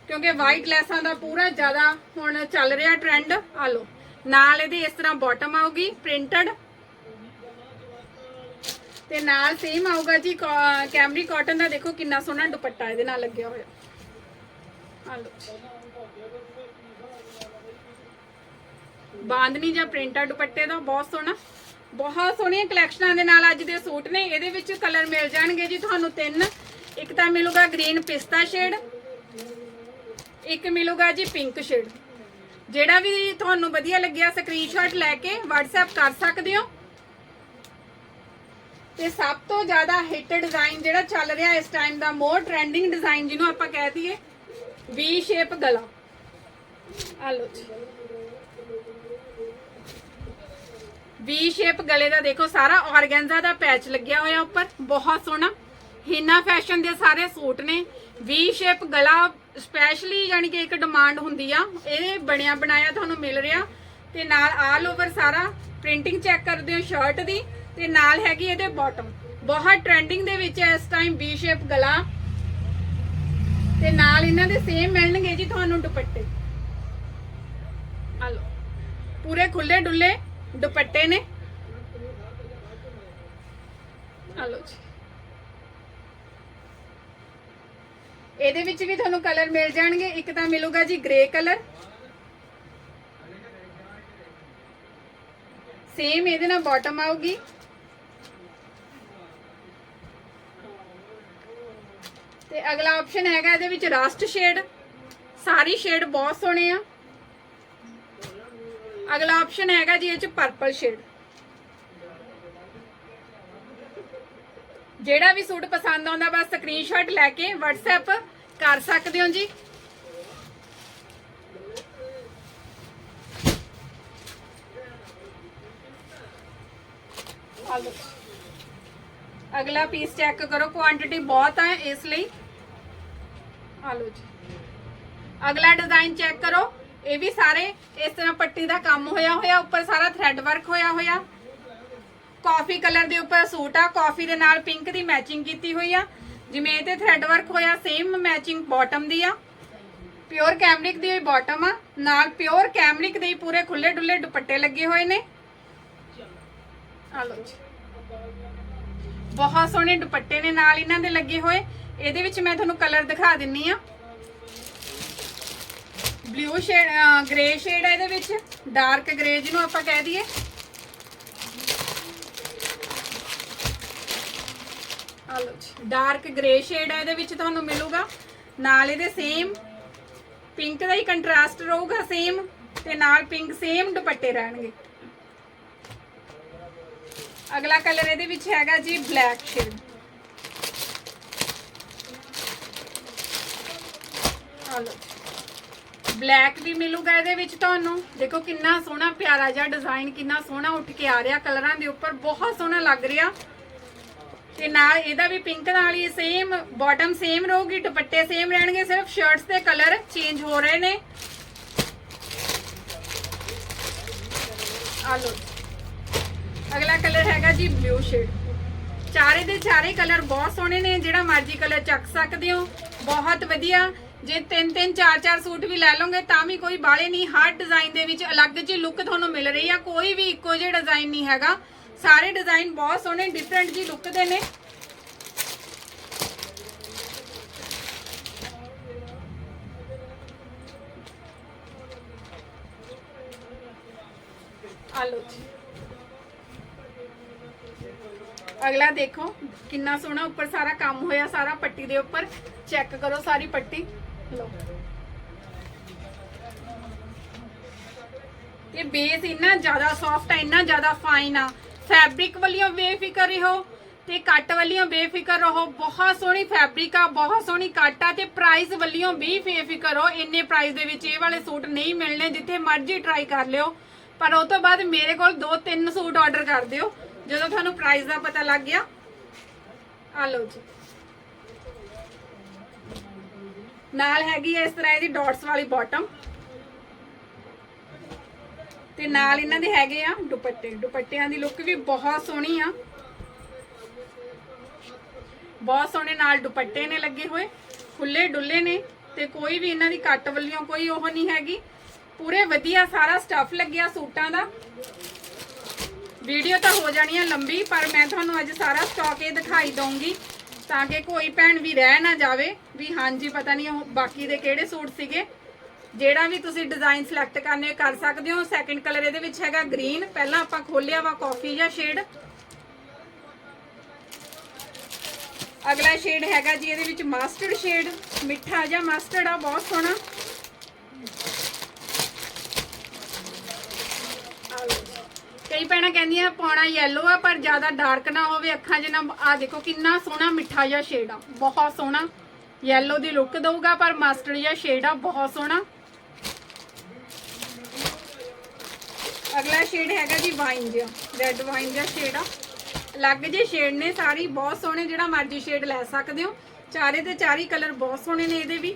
ਕਿਉਂਕਿ ਵਾਈਟ ਲੈਸਾਂ ਦਾ ਪੂਰਾ ਜ਼ਿਆਦਾ ਹੁਣ ਚੱਲ ਰਿਹਾ ਟ੍ਰੈਂਡ ਆ ਲਓ। ਨਾਲ ਇਹਦੇ ਇਸ ਤਰ੍ਹਾਂ ਬਾਟਮ ਆਊਗੀ ਪ੍ਰਿੰਟਡ ਤੇ ਨਾਲ ਸੇਮ ਆਊਗਾ ਜੀ ਕਾ- ਕੈਮਰੀ ਕਾਟਨ ਦਾ ਦੇਖੋ ਕਿੰਨਾ ਸੋਹਣਾ ਦੁਪੱਟਾ ਇਹਦੇ ਨਾਲ ਲੱਗਿਆ ਹੋਇਆ। ਆ ਲਓ। ਬਾਂਦਨੀ ਜਾਂ ਪ੍ਰਿੰਟਡ ਦੁਪੱਟੇ ਦਾ ਬਹੁਤ ਸੋਹਣਾ। ਬਹੁਤ ਸੋਹਣੀਆਂ ਕਲੈਕਸ਼ਨਾਂ ਦੇ ਨਾਲ ਅੱਜ ਦੇ ਸੂਟ ਨੇ, ਇਹਦੇ ਵਿੱਚ ਕਲਰ ਮਿਲ ਜਾਣਗੇ ਜੀ ਤੁਹਾਨੂੰ ਤਿੰਨ। ਇੱਕ ਤਾਂ ਮਿਲੂਗਾ ਗ੍ਰੀਨ ਪਿਸਤਾ ਸ਼ੇਡ ਇੱਕ ਮਿਲੂਗਾ ਜੀ ਪਿੰਕ ਸ਼ੇਡ ਜਿਹੜਾ ਵੀ ਤੁਹਾਨੂੰ ਵਧੀਆ ਲੱਗਿਆ ਸਕਰੀਨਸ਼ਾਟ ਲੈ ਕੇ WhatsApp ਕਰ ਸਕਦੇ ਹੋ। ਤੇ ਸਭ ਤੋਂ ਜ਼ਿਆਦਾ ਹਿੱਟ ਡਿਜ਼ਾਈਨ ਜਿਹੜਾ ਚੱਲ ਰਿਹਾ ਇਸ ਟਾਈਮ ਦਾ ਮੋਰ ਟ੍ਰੈਂਡਿੰਗ ਡਿਜ਼ਾਈਨ ਜਿਹਨੂੰ ਆਪਾਂ ਕਹਿ ਦਈਏ ਵੀ ਸ਼ੇਪ ਗਲਾ। ਆ ਲਓ ਜੀ। ਵੀ ਸ਼ੇਪ ਗਲੇ ਦਾ ਦੇਖੋ, ਸਾਰਾ ਆਰਗੈਂਜ਼ਾ ਦਾ ਪੈਚ ਲੱਗਿਆ ਹੋਇਆ ਉੱਪਰ, ਬਹੁਤ ਸੋਹਣਾ। ਹੀਨਾ ਫੈਸ਼ਨ ਦੇ ਸਾਰੇ ਸੂਟ ਨੇ। ਵੀ ਸ਼ੇਪ ਗਲਾ ਸਪੈਸ਼ਲੀ ਯਾਨੀ ਕਿ ਇੱਕ ਡਿਮਾਂਡ ਹੁੰਦੀ ਆ, ਇਹ ਬਣਿਆ ਬਣਾਇਆ ਤੁਹਾਨੂੰ ਮਿਲ ਰਿਹਾ। ਤੇ ਨਾਲ ਆਲ ਓਵਰ ਸਾਰਾ ਪ੍ਰਿੰਟਿੰਗ ਚੈੱਕ ਕਰਦੇ ਹੋ ਸ਼ਰਟ ਦੀ। ਤੇ ਨਾਲ ਹੈਗੀ ਇਹਦੇ ਬਾਟਮ ਬਹੁਤ ਟ੍ਰੈਂਡਿੰਗ ਦੇ ਵਿੱਚ ਹੈ ਇਸ ਟਾਈਮ ਵੀ ਸ਼ੇਪ ਗਲਾ। ਤੇ ਨਾਲ ਇਹਨਾਂ ਦੇ ਸੇਮ ਮਿਲਣਗੇ ਜੀ ਤੁਹਾਨੂੰ ਦੁਪੱਟੇ। ਆ ਲਓ। ਪੂਰੇ ਖੁੱਲੇ ਡੁੱਲੇ ਦੁਪੱਟੇ ਨੇ। ਆ ਲਓ ਜੀ। ਇਹਦੇ ਵਿੱਚ ਵੀ ਤੁਹਾਨੂੰ ਕਲਰ ਮਿਲ ਜਾਣਗੇ। ਇੱਕ ਤਾਂ ਮਿਲੂਗਾ ਜੀ ਗ੍ਰੇ ਕਲਰ ਸੇਮ ਇਹਦੇ ਨਾਲ ਬਾਟਮ ਆਊਗੀ। ਤੇ ਅਗਲਾ ਆਪਸ਼ਨ ਹੈਗਾ ਇਹਦੇ ਵਿੱਚ ਰਸਟ ਸ਼ੇਡ ਸਾਰੀ ਸ਼ੇਡ ਬਹੁਤ ਸੋਹਣੇ ਆ। ਅਗਲਾ ਆਪਸ਼ਨ ਹੈਗਾ ਜੀ ਇਹ ਚ ਪਰਪਲ ਸ਼ੇਡ ਜਿਹੜਾ ਵੀ ਸੂਟ ਪਸੰਦ ਆਉਂਦਾ ਬਸ ਸਕਰੀਨਸ਼ਾਟ ਲੈ ਕੇ WhatsApp ਕਰ ਸਕਦੇ ਹੋ ਜੀ। ਅਗਲਾ ਪੀਸ ਚੈੱਕ ਕਰੋ ਕੁਆਂਟੀਟੀ ਬਹੁਤ ਹੈ ਇਸ ਲਈ। ਆ ਲਓ ਜੀ। ਅਗਲਾ ਡਿਜ਼ਾਈਨ ਚੈੱਕ ਕਰੋ। ਇਹ ਵੀ ਸਾਰੇ ਇਸ ਤਰ੍ਹਾਂ ਪੱਟੀ ਦਾ ਕੰਮ ਹੋਇਆ ਹੋਇਆ, ਉੱਪਰ ਸਾਰਾ ਥ੍ਰੈਡ ਵਰਕ ਹੋਇਆ ਹੋਇਆ। ਕਾਫੀ ਕਲਰ ਦੇ ਉੱਪਰ ਸੂਟ ਆ ਕਾਫੀ ਦੇ ਨਾਲ ਪਿੰਕ ਦੀ ਮੈਚਿੰਗ ਕੀਤੀ ਹੋਈ ਆ। ਜਿਵੇਂ ਇਹ ਤੇ ਥ੍ਰੈਡ ਵਰਕ ਹੋਇਆ ਸੇਮ ਮੈਚਿੰਗ ਬਾਟਮ ਦੀ ਆ। ਪਿਓਰ ਕੈਮਰਿਕ ਦੀ ਬਾਟਮ ਆ। ਨਾਲ ਪਿਓਰ ਕੈਮਰਿਕ ਦੇ ਪੂਰੇ ਖੁੱਲੇ ਡੁੱਲੇ ਦੁਪੱਟੇ ਲੱਗੇ ਹੋਏ ਨੇ। ਆ ਲਓ ਜੀ। ਬਹੁਤ ਸੋਹਣੇ ਦੁਪੱਟੇ ਨੇ ਨਾਲ ਇਹਨਾਂ ਦੇ ਲੱਗੇ ਹੋਏ। ਇਹਦੇ ਵਿੱਚ ਮੈਂ ਤੁਹਾਨੂੰ ਕਲਰ ਦਿਖਾ ਦਿੰਨੀ ਆ। ਬਲੂ ਸ਼ੇਡ ਗ੍ਰੇ ਸ਼ੇਡ ਹੈ ਇਹਦੇ ਵਿੱਚ। ਡਾਰਕ ਗ੍ਰੇ ਜਿਹਨੂੰ ਆਪਾਂ ਕਹਿ ਦਈਏ। ਆ ਲਓ ਜੀ ਡਾਰਕ ਗ੍ਰੇ ਸ਼ੇਡ ਹੈ ਇਹਦੇ ਵਿੱਚ ਤੁਹਾਨੂੰ ਮਿਲੂਗਾ। ਨਾਲ ਇਹਦੇ ਸੇਮ ਪਿੰਕ ਦਾ ਹੀ ਕੰਟਰਾਸਟ ਰਹੂਗਾ ਸੇਮ ਤੇ ਨਾਲ ਪਿੰਕ ਸੇਮ ਦੁਪੱਟੇ ਰਹਿਣਗੇ। ਅਗਲਾ ਕਲਰ ਇਹਦੇ ਵਿੱਚ ਹੈਗਾ ਜੀ ਬਲੈਕ ਸ਼ੇਡ ਆ ਲਓ ਬਲੈਕ ਵੀ ਮਿਲੂਗਾ ਇਹਦੇ ਵਿੱਚ ਤੁਹਾਨੂੰ। ਦੇਖੋ ਕਿੰਨਾ ਸੋਹਣਾ, ਪਿਆਰਾ ਜਿਹਾ ਡਿਜ਼ਾਈਨ ਕਿੰਨਾ ਸੋਹਣਾ ਉੱਠ ਕੇ ਆ ਰਿਹਾ ਕਲਰਾਂ ਦੇ ਉੱਪਰ। ਬਹੁਤ ਸੋਹਣਾ ਲੱਗ ਰਿਹਾ। ਤੇ ਨਾਲ ਇਹਦਾ ਵੀ ਪਿੰਕ ਨਾਲ ਹੀ ਸੇਮ ਬਾਟਮ ਸੇਮ ਰਹੂਗੀ, ਦੁਪੱਟੇ ਸੇਮ ਰਹਿਣਗੇ, ਸਿਰਫ ਸ਼ਰਟਸ ਦੇ ਕਲਰ ਚੇਂਜ ਹੋ ਰਹੇ ਨੇ। ਆ ਲਓ। ਅਗਲਾ ਕਲਰ ਹੈਗਾ ਜੀ ਬਲੂ ਸ਼ੇਡ ਚਾਰੇ ਦੇ ਚਾਰੇ ਕਲਰ ਬਹੁਤ ਸੋਹਣੇ ਨੇ, ਜਿਹੜਾ ਮਰਜ਼ੀ ਕਲਰ ਚੱਕ ਸਕਦੇ ਹੋ। ਬਹੁਤ ਵਧੀਆ। ਜੇ ਤਿੰਨ ਤਿੰਨ, ਚਾਰ ਚਾਰ ਸੂਟ ਵੀ ਲੈ ਲਓਗੇ, ਤਾਂ ਵੀ ਕੋਈ ਬਾਲੇ ਨਹੀਂ। ਹਰ ਡਿਜ਼ਾਈਨ ਦੇ ਵਿੱਚ ਅਲੱਗ ਜਿਹੀ ਲੁੱਕ ਤੁਹਾਨੂੰ ਮਿਲ ਰਹੀ ਆ। ਕੋਈ ਵੀ ਇੱਕੋ ਜਿਹਾ ਡਿਜ਼ਾਈਨ ਨਹੀਂ ਹੈਗਾ। ਸਾਰੇ ਡਿਜ਼ਾਈਨ ਬਹੁਤ ਸੋਹਣੇ ਡਿਫਰੈਂਟ ਜੀ ਲੁੱਕ ਦੇ ਨੇ। ਅਗਲਾ ਦੇਖੋ, ਕਿੰਨਾ ਸੋਹਣਾ, ਉੱਪਰ ਸਾਰਾ ਕੰਮ ਹੋਇਆ, ਸਾਰਾ ਪੱਟੀ ਦੇ ਉੱਪਰ। ਚੈੱਕ ਕਰੋ ਸਾਰੀ ਪੱਟੀ। ਲਓ। ਇਹ ਬੇਸ ਇੰਨਾ ਜ਼ਿਆਦਾ ਸੌਫਟ ਹੈ ਇੰਨਾ ਜ਼ਿਆਦਾ ਫਾਈਨ ਆ। ਫੈਬਰਿਕ ਵੱਲੋਂ ਬੇਫਿਕਰ ਰਹੋ ਤੇ ਕੱਟ ਵੱਲੋਂ ਬੇਫਿਕਰ ਰਹੋ। ਬਹੁਤ ਸੋਹਣੀ ਫੈਬਰਿਕ ਆ, ਬਹੁਤ ਸੋਹਣੀ ਕੱਟ ਆ ਤੇ ਪ੍ਰਾਈਸ ਵੱਲੋਂ ਵੀ ਬੇਫਿਕਰ ਹੋ ਇੰਨੇ ਪ੍ਰਾਈਸ ਦੇ ਵਿੱਚ ਇਹ ਵਾਲੇ ਸੂਟ ਨਹੀਂ ਮਿਲਣੇ, ਜਿੱਥੇ ਮਰਜ਼ੀ ਟਰਾਈ ਕਰ ਲਿਓ। ਪਰ ਉਹ ਤੋਂ ਬਾਅਦ ਮੇਰੇ ਕੋਲ ਦੋ ਤਿੰਨ ਸੂਟ ਆਰਡਰ ਕਰ ਦਿਓ। ਜਦੋਂ ਤੁਹਾਨੂੰ ਪ੍ਰਾਈਸ ਦਾ ਪਤਾ ਲੱਗ ਗਿਆ। ਆ ਲਓ ਜੀ। ਨਾਲ ਹੈਗੀ ਹੈ ਇਸ ਤਰ੍ਹਾਂ ਇਹਦੀ ਡਾਟਸ ਵਾਲੀ ਬਾਟਮ ਤੇ ਨਾਲ ਇਹਨਾਂ ਦੇ ਹੈਗੇ ਆ ਦੁਪੱਟੇ। ਦੁਪੱਟਿਆਂ ਦੀ ਲੁੱਕ ਵੀ ਬਹੁਤ ਸੋਹਣੀ ਆ। ਬਹੁਤ ਸੋਹਣੇ ਨਾਲ ਦੁਪੱਟੇ ਨੇ ਲੱਗੇ ਹੋਏ, ਖੁੱਲੇ ਡੁੱਲੇ ਨੇ ਤੇ ਕੋਈ ਵੀ ਇਹਨਾਂ ਦੀ ਕੱਟ ਵੱਲਿਓ ਕੋਈ ਉਹ ਨਹੀਂ ਹੈਗੀ। ਪੂਰੇ ਵਧੀਆ ਸਾਰਾ ਸਟੱਫ ਲੱਗਿਆ ਸੂਟਾਂ ਦਾ। ਵੀਡੀਓ ਤਾਂ ਹੋ ਜਾਣੀ ਆ ਲੰਬੀ, ਪਰ ਮੈਂ ਤੁਹਾਨੂੰ ਅੱਜ ਸਾਰਾ ਸਟਾਕ ਇਹ ਦਿਖਾਈ ਦਊਂਗੀ ਤਾਂ ਕਿ ਕੋਈ ਭੈਣ ਵੀ ਰਹਿ ਨਾ ਜਾਵੇ। ਵੀ ਹਾਂਜੀ, ਪਤਾ ਨਹੀਂ ਉਹ ਬਾਕੀ ਦੇ ਕਿਹੜੇ ਸੂਟ ਸੀਗੇ। ਜਿਹੜਾ ਵੀ ਤੁਸੀਂ ਡਿਜ਼ਾਈਨ ਸਿਲੈਕਟ ਕਰਨੇ, ਕਰ ਸਕਦੇ ਹੋ। ਸੈਕੰਡ ਕਲਰ ਇਹਦੇ ਵਿੱਚ ਹੈਗਾ ਗ੍ਰੀਨ ਪਹਿਲਾਂ ਆਪਾਂ ਖੋਲਿਆ ਵਾ ਕਾਫੀ ਜਾਂ ਸ਼ੇਡ ਅਗਲਾ ਸ਼ੇਡ ਹੈਗਾ ਜੀ ਇਹਦੇ ਵਿੱਚ ਮਸਟਰਡ ਸ਼ੇਡ ਮਿੱਠਾ ਜਿਹਾ ਮਸਟਰਡ ਆ, ਬਹੁਤ ਸੋਹਣਾ। ਕਈ ਭੈਣਾਂ ਕਹਿੰਦੀਆਂ ਪਾਉਣਾ ਯੈਲੋ ਆ, ਪਰ ਜ਼ਿਆਦਾ ਡਾਰਕ ਨਾ ਹੋਵੇ ਅੱਖਾਂ 'ਚ ਨਾ। ਆ ਦੇਖੋ ਕਿੰਨਾ ਸੋਹਣਾ ਮਿੱਠਾ ਜਿਹਾ ਸ਼ੇਡ ਆ। ਬਹੁਤ ਸੋਹਣਾ। ਯੈਲੋ ਦੀ ਲੁੱਕ ਦਊਗਾ, ਪਰ ਮਸਟਰਡ ਜਿਹਾ ਸ਼ੇਡ ਆ, ਬਹੁਤ ਸੋਹਣਾ। ਅਗਲਾ ਸ਼ੇਡ ਹੈਗਾ ਜੀ ਵਾਈਨ ਜਿਹਾ ਰੈੱਡ ਵਾਈਨ ਜਿਹਾ ਸ਼ੇਡ ਆ। ਅਲੱਗ ਜੇ ਸ਼ੇਡ ਨੇ ਸਾਰੀ, ਬਹੁਤ ਸੋਹਣੇ, ਜਿਹੜਾ ਮਰਜ਼ੀ ਸ਼ੇਡ ਲੈ ਸਕਦੇ ਹੋ। ਚਾਰੇ ਤੇ ਚਾਰੀ ਕਲਰ ਬਹੁਤ ਸੋਹਣੇ ਨੇ ਇਹਦੇ ਵੀ।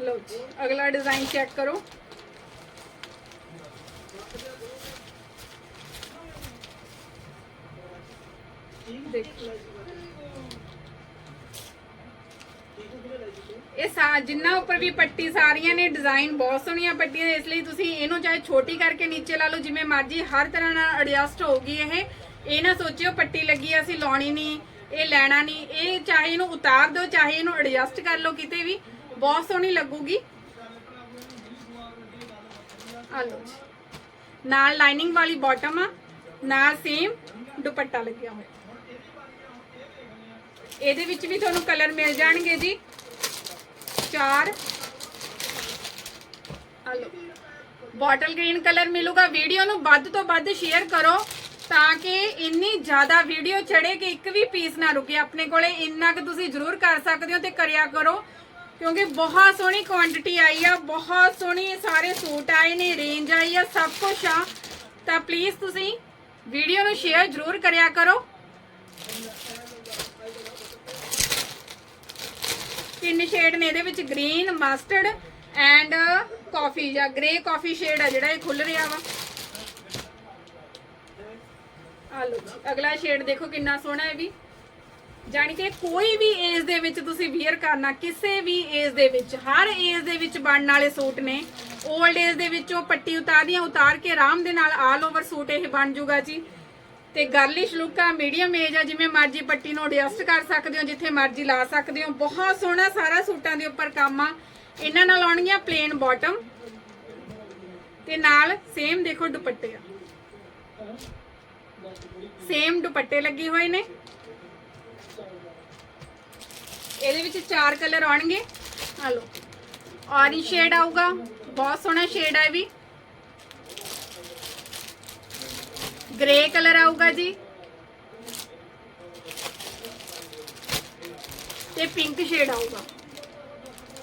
ਲਓ ਜੀ, ਅਗਲਾ ਡਿਜ਼ਾਈਨ ਚੈੱਕ ਕਰੋ। ਇਹ ਸਾ ਜਿੰਨਾ ਉੱਪਰ ਵੀ ਪੱਟੀ ਸਾਰੀਆਂ ਨੇ ਡਿਜ਼ਾਈਨ ਬਹੁਤ ਸੋਹਣੀਆਂ ਪੱਟੀਆਂ ਇਸ ਲਈ ਤੁਸੀਂ ਇਹਨੂੰ ਚਾਹੇ ਛੋਟੀ ਕਰਕੇ ਨੀਚੇ ਲਾ ਲਓ, ਜਿਵੇਂ ਮਰਜ਼ੀ, ਹਰ ਤਰ੍ਹਾਂ ਨਾਲ ਐਡਜਸਟ ਹੋਊਗੀ ਇਹ। ਇਹ ਨਾ ਸੋਚਿਓ, ਪੱਟੀ ਲੱਗੀ ਅਸੀਂ ਲਾਉਣੀ ਨਹੀਂ ਇਹ ਲੈਣਾ ਨਹੀਂ ਇਹ ਚਾਹੇ ਇਹਨੂੰ ਉਤਾਰ ਦਿਓ, ਚਾਹੇ ਇਹਨੂੰ ਐਡਜਸਟ ਕਰ ਲਓ ਕਿਤੇ ਵੀ, ਬਹੁਤ ਸੋਹਣੀ ਲੱਗੂਗੀ। ਆ ਲਓ ਜੀ। ਨਾਲ ਲਾਈਨਿੰਗ ਵਾਲੀ ਬਾਟਮ ਆ, ਨਾਲ ਸੇਮ ਦੁਪੱਟਾ ਲੱਗਿਆ ਹੋਇਆ। ਇਹਦੇ ਵਿੱਚ ਵੀ ਤੁਹਾਨੂੰ ਕਲਰ ਮਿਲ ਜਾਣਗੇ ਜੀ। ਚਾਰ। ਹਲੋ ਬੋਟਲ ਗ੍ਰੀਨ ਕਲਰ ਮਿਲੂਗਾ। ਵੀਡੀਓ ਨੂੰ ਵੱਧ ਤੋਂ ਵੱਧ ਸ਼ੇਅਰ ਕਰੋ ਤਾਂ ਕਿ ਇੰਨੀ ਜ਼ਿਆਦਾ ਵੀਡੀਓ ਚੜੇ ਕਿ ਇੱਕ ਵੀ ਪੀਸ ਨਾ ਰੁਕੇ ਆਪਣੇ ਕੋਲੇ। ਇੰਨਾ ਕਿ ਤੁਸੀਂ ਜ਼ਰੂਰ ਕਰ ਸਕਦੇ ਹੋ ਤੇ ਕਰਿਆ ਕਰੋ। ਕਿਉਂਕਿ ਬਹੁਤ ਸੋਹਣੀ ਕੁਆਂਟੀਟੀ ਆਈ ਆ, ਬਹੁਤ ਸੋਹਣੀ ਸਾਰੇ ਸੂਟ ਆਏ ਨੇ ਰੇਂਜ ਆਈ ਆ, ਸਭ ਕੁਝ ਆ। ਤਾਂ ਪਲੀਜ਼ ਤੁਸੀਂ ਵੀਡੀਓ ਨੂੰ ਸ਼ੇਅਰ ਜ਼ਰੂਰ ਕਰਿਆ ਕਰੋ। ਤਿੰਨ ਸ਼ੇਡ ਨੇ ਇਹਦੇ ਵਿੱਚ ਗ੍ਰੀਨ ਮਸਟਰਡ ਐਂਡ ਕਾਫੀ ਜਾਂ ਗ੍ਰੇ ਕਾਫੀ ਸ਼ੇਡ ਆ ਜਿਹੜਾ ਇਹ ਖੁੱਲ ਰਿਹਾ ਵਾ। ਆ ਲਓ ਅਗਲਾ ਸ਼ੇਡ ਦੇਖੋ ਕਿੰਨਾ ਸੋਹਣਾ ਹੈ ਵੀ। ਜਾਣੀ ਕਿ ਕੋਈ ਵੀ ਏਜ ਦੇ ਵਿੱਚ ਤੁਸੀਂ ਵੀਅਰ ਕਰਨਾ, ਕਿਸੇ ਵੀ ਏਜ ਦੇ ਵਿੱਚ, ਹਰ ਏਜ ਦੇ ਵਿੱਚ ਬਣਨ ਵਾਲੇ ਸੂਟ ਨੇ। 올ਡ ਏਜ ਦੇ ਵਿੱਚੋਂ ਪੱਟੀ ਉਤਾਰਦੀਆਂ ਉਤਾਰ ਕੇ ਆਰਾਮ ਦੇ ਨਾਲ ਆਲ ਓਵਰ ਸੂਟ ਇਹ ਬਣ ਜੂਗਾ ਜੀ। ਤੇ ਗਰਲਿਸ਼ ਲੁੱਕ ਆ ਮੀਡੀਅਮ ਏਜ ਆ, ਜਿਵੇਂ ਮਰਜ਼ੀ ਪੱਟੀ ਨੂੰ ਐਡਜਸਟ ਕਰ ਸਕਦੇ ਹੋ, ਜਿੱਥੇ ਮਰਜ਼ੀ ਲਾ ਸਕਦੇ ਹੋ। ਬਹੁਤ ਸੋਹਣਾ ਸਾਰਾ ਸੂਟਾਂ ਦੇ ਉੱਪਰ ਕੰਮ ਆ। ਇਹਨਾਂ ਨਾਲ ਆਉਣਗੀਆਂ ਪਲੇਨ ਬਾਟਮ ਤੇ ਨਾਲ ਸੇਮ ਦੇਖੋ ਦੁਪੱਟੇ ਆ। ਸੇਮ ਦੁਪੱਟੇ ਲੱਗੇ ਹੋਏ ਨੇ। ਇਹਦੇ ਵਿੱਚ ਚਾਰ ਕਲਰ ਆਉਣਗੇ। ਆ ਲਓ। ਔਰੇਂਜ ਸ਼ੇਡ ਆਊਗਾ। ਬਹੁਤ ਸੋਹਣਾ ਸ਼ੇਡ ਆ ਇਹ ਵੀ। ਗ੍ਰੇ ਕਲਰ ਆਊਗਾ ਜੀ। ਤੇ ਪਿੰਕ ਸ਼ੇਡ ਆਊਗਾ।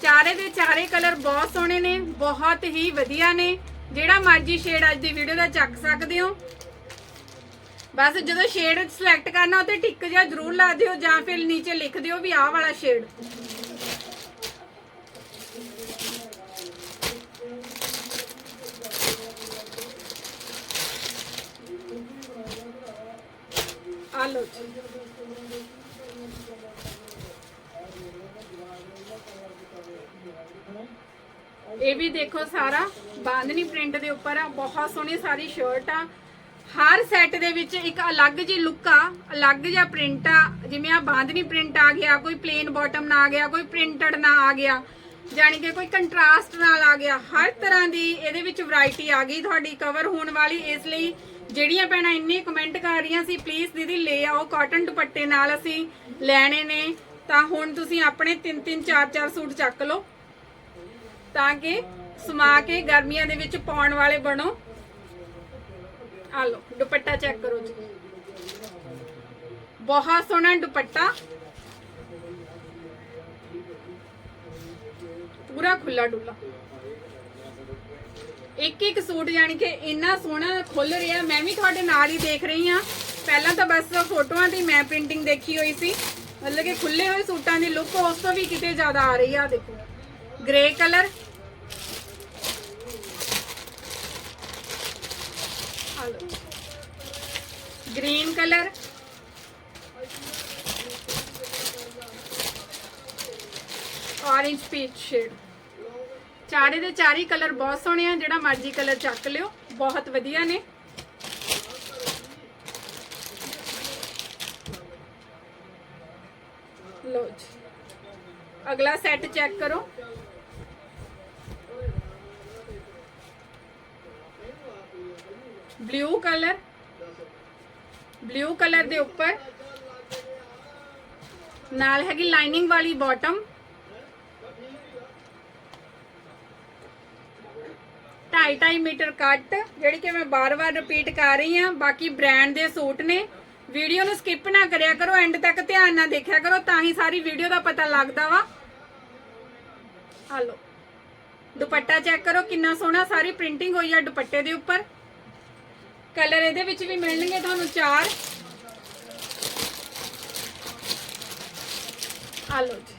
ਚਾਰੇ ਦੇ ਚਾਰੇ ਕਲਰ ਬਹੁਤ ਸੋਹਣੇ ਨੇ, ਬਹੁਤ ਹੀ ਵਧੀਆ ਨੇ। ਜਿਹੜਾ ਮਰਜ਼ੀ ਸ਼ੇਡ ਅੱਜ ਦੀ ਵੀਡੀਓ ਦਾ ਚੱਕ ਸਕਦੇ ਹੋ। ਬਸ ਜਦੋਂ ਸ਼ੇਡ ਸਿਲੈਕਟ ਕਰਨਾ, ਉਹ ਤੇ ਟਿਕ ਜਿਹਾ ਜ਼ਰੂਰ ਲਾ ਦਿਓ ਜਾਂ ਫਿਰ ਨੀਚੇ ਲਿਖ ਦਿਓ ਵੀ ਆਹ ਵਾਲਾ ਸ਼ੇਡ ਇਹ ਵੀ ਦੇਖੋ ਸਾਰਾ ਬਾਂਦਨੀ ਪ੍ਰਿੰਟ ਦੇ ਉੱਪਰ ਆ, ਬਹੁਤ ਸੋਹਣੀ ਸਾਰੀ ਸ਼ਰਟ ਆ। ਹਰ ਸੈੱਟ ਦੇ ਵਿੱਚ ਇੱਕ ਅਲੱਗ ਜੀ ਲੁੱਕ ਆ, ਅਲੱਗ ਜਿਹਾ ਪ੍ਰਿੰਟ ਆ, ਜਿਵੇਂ ਆ ਬਾਂਦਨੀ ਪ੍ਰਿੰਟ ਆ ਗਿਆ, ਕੋਈ ਪਲੇਨ ਬਾਟਮ ਨਾ ਆ ਗਿਆ, ਕੋਈ ਪ੍ਰਿੰਟਡ ਨਾ ਆ ਗਿਆ, ਜਾਣੀ ਕਿ ਕੋਈ ਕੰਟਰਾਸਟ ਨਾਲ ਆ ਗਿਆ। ਹਰ ਤਰ੍ਹਾਂ ਦੀ ਇਹਦੇ ਵਿੱਚ ਵੈਰਾਈਟੀ ਆ ਗਈ ਤੁਹਾਡੀ ਕਵਰ ਹੋਣ ਵਾਲੀ, ਇਸ ਲਈ ਜਿਹੜੀਆਂ ਭੈਣਾਂ ਇੰਨੇ ਕਮੈਂਟ ਕਰ ਰਹੀਆਂ ਸੀ ਪਲੀਜ਼ ਦੀਦੀ ਲੈ ਆਓ ਕਾਟਨ ਦੁਪੱਟੇ ਨਾਲ ਅਸੀਂ ਲੈਣੇ ਨੇ। ਤਾਂ ਹੁਣ ਤੁਸੀਂ ਆਪਣੇ 3-3 4-4 ਸੂਟ ਚੱਕ ਲਓ। ਤਾਂ ਕਿ ਸਮਾ ਕੇ ਗਰਮੀਆਂ ਦੇ ਵਿੱਚ ਪਾਉਣ ਵਾਲੇ ਬਣੋ। ਆ ਲਓ, ਦੁਪੱਟਾ ਚੈੱਕ ਕਰੋ ਜੀ। ਬਹੁਤ ਸੋਹਣਾ ਦੁਪੱਟਾ। ਪੂਰਾ ਖੁੱਲਾ ਡੁੱਲਾ ਇੱਕ ਇੱਕ ਸੂਟ ਯਾਨੀ ਕਿ ਇੰਨਾ ਸੋਹਣਾ ਖੁੱਲ ਰਿਹਾ। ਮੈਂ ਵੀ ਤੁਹਾਡੇ ਨਾਲ ਹੀ ਦੇਖ ਰਹੀ ਹਾਂ। ਪਹਿਲਾਂ ਤਾਂ ਬਸ ਫੋਟੋਆਂ ਦੀ ਮੈਂ ਪ੍ਰਿੰਟਿੰਗ ਦੇਖੀ ਹੋਈ ਸੀ। ਮਤਲਬ ਕਿ ਖੁੱਲੇ ਹੋਏ ਸੂਟਾਂ ਦੀ ਲੁੱਕ ਉਸ ਤੋਂ ਵੀ ਕਿਤੇ ਜ਼ਿਆਦਾ ਆ ਰਹੀ ਆ ਦੇਖੋ। Grey colour green colour orange peach shade ਚਾਰੇ ਦੇ ਚਾਰੀ ਕਲਰ ਬਹੁਤ ਸੋਹਣੇ ਆ, ਜਿਹੜਾ ਮਰਜ਼ੀ ਕਲਰ ਚੱਕ ਲਿਓ, ਬਹੁਤ ਵਧੀਆ ਨੇ। ਲੋ ਜੀ, ਅਗਲਾ ਸੈੱਟ ਚੈੱਕ ਕਰੋ। ਬਲੂ ਕਲਰ ਬਲੂ ਕਲਰ ਦੇ ਉੱਪਰ। ਨਾਲ ਹੈਗੀ ਲਾਈਨਿੰਗ ਵਾਲੀ ਬਾਟਮ ਢਾਈ ਢਾਈ ਮੀਟਰ ਕੱਟ, ਜਿਹੜੀ ਕਿ ਮੈਂ ਬਾਰ-ਬਾਰ ਰਿਪੀਟ ਕਰ ਰਹੀ ਹਾਂ, ਬਾਕੀ ਬ੍ਰਾਂਡ ਦੇ ਸੂਟ ਨੇ। ਵੀਡੀਓ ਨੂੰ ਸਕਿਪ ਨਾ ਕਰਿਆ ਕਰੋ ਐਂਡ ਤੱਕ ਧਿਆਨ ਨਾਲ ਦੇਖਿਆ ਕਰੋ, ਤਾਂ ਹੀ ਸਾਰੀ ਵੀਡੀਓ ਦਾ ਪਤਾ ਲੱਗਦਾ ਵਾ। ਹਲੋ, ਦੁਪੱਟਾ ਚੈੱਕ ਕਰੋ, ਕਿੰਨਾ ਸੋਹਣਾ ਸਾਰੀ ਪ੍ਰਿੰਟਿੰਗ ਹੋਈ ਆ ਦੁਪੱਟੇ ਦੇ ਉੱਪਰ। ਕਲਰ ਇਹਦੇ ਵਿੱਚ ਵੀ ਮਿਲਣਗੇ ਤੁਹਾਨੂੰ ਚਾਰ। ਆ ਲਓ ਜੀ।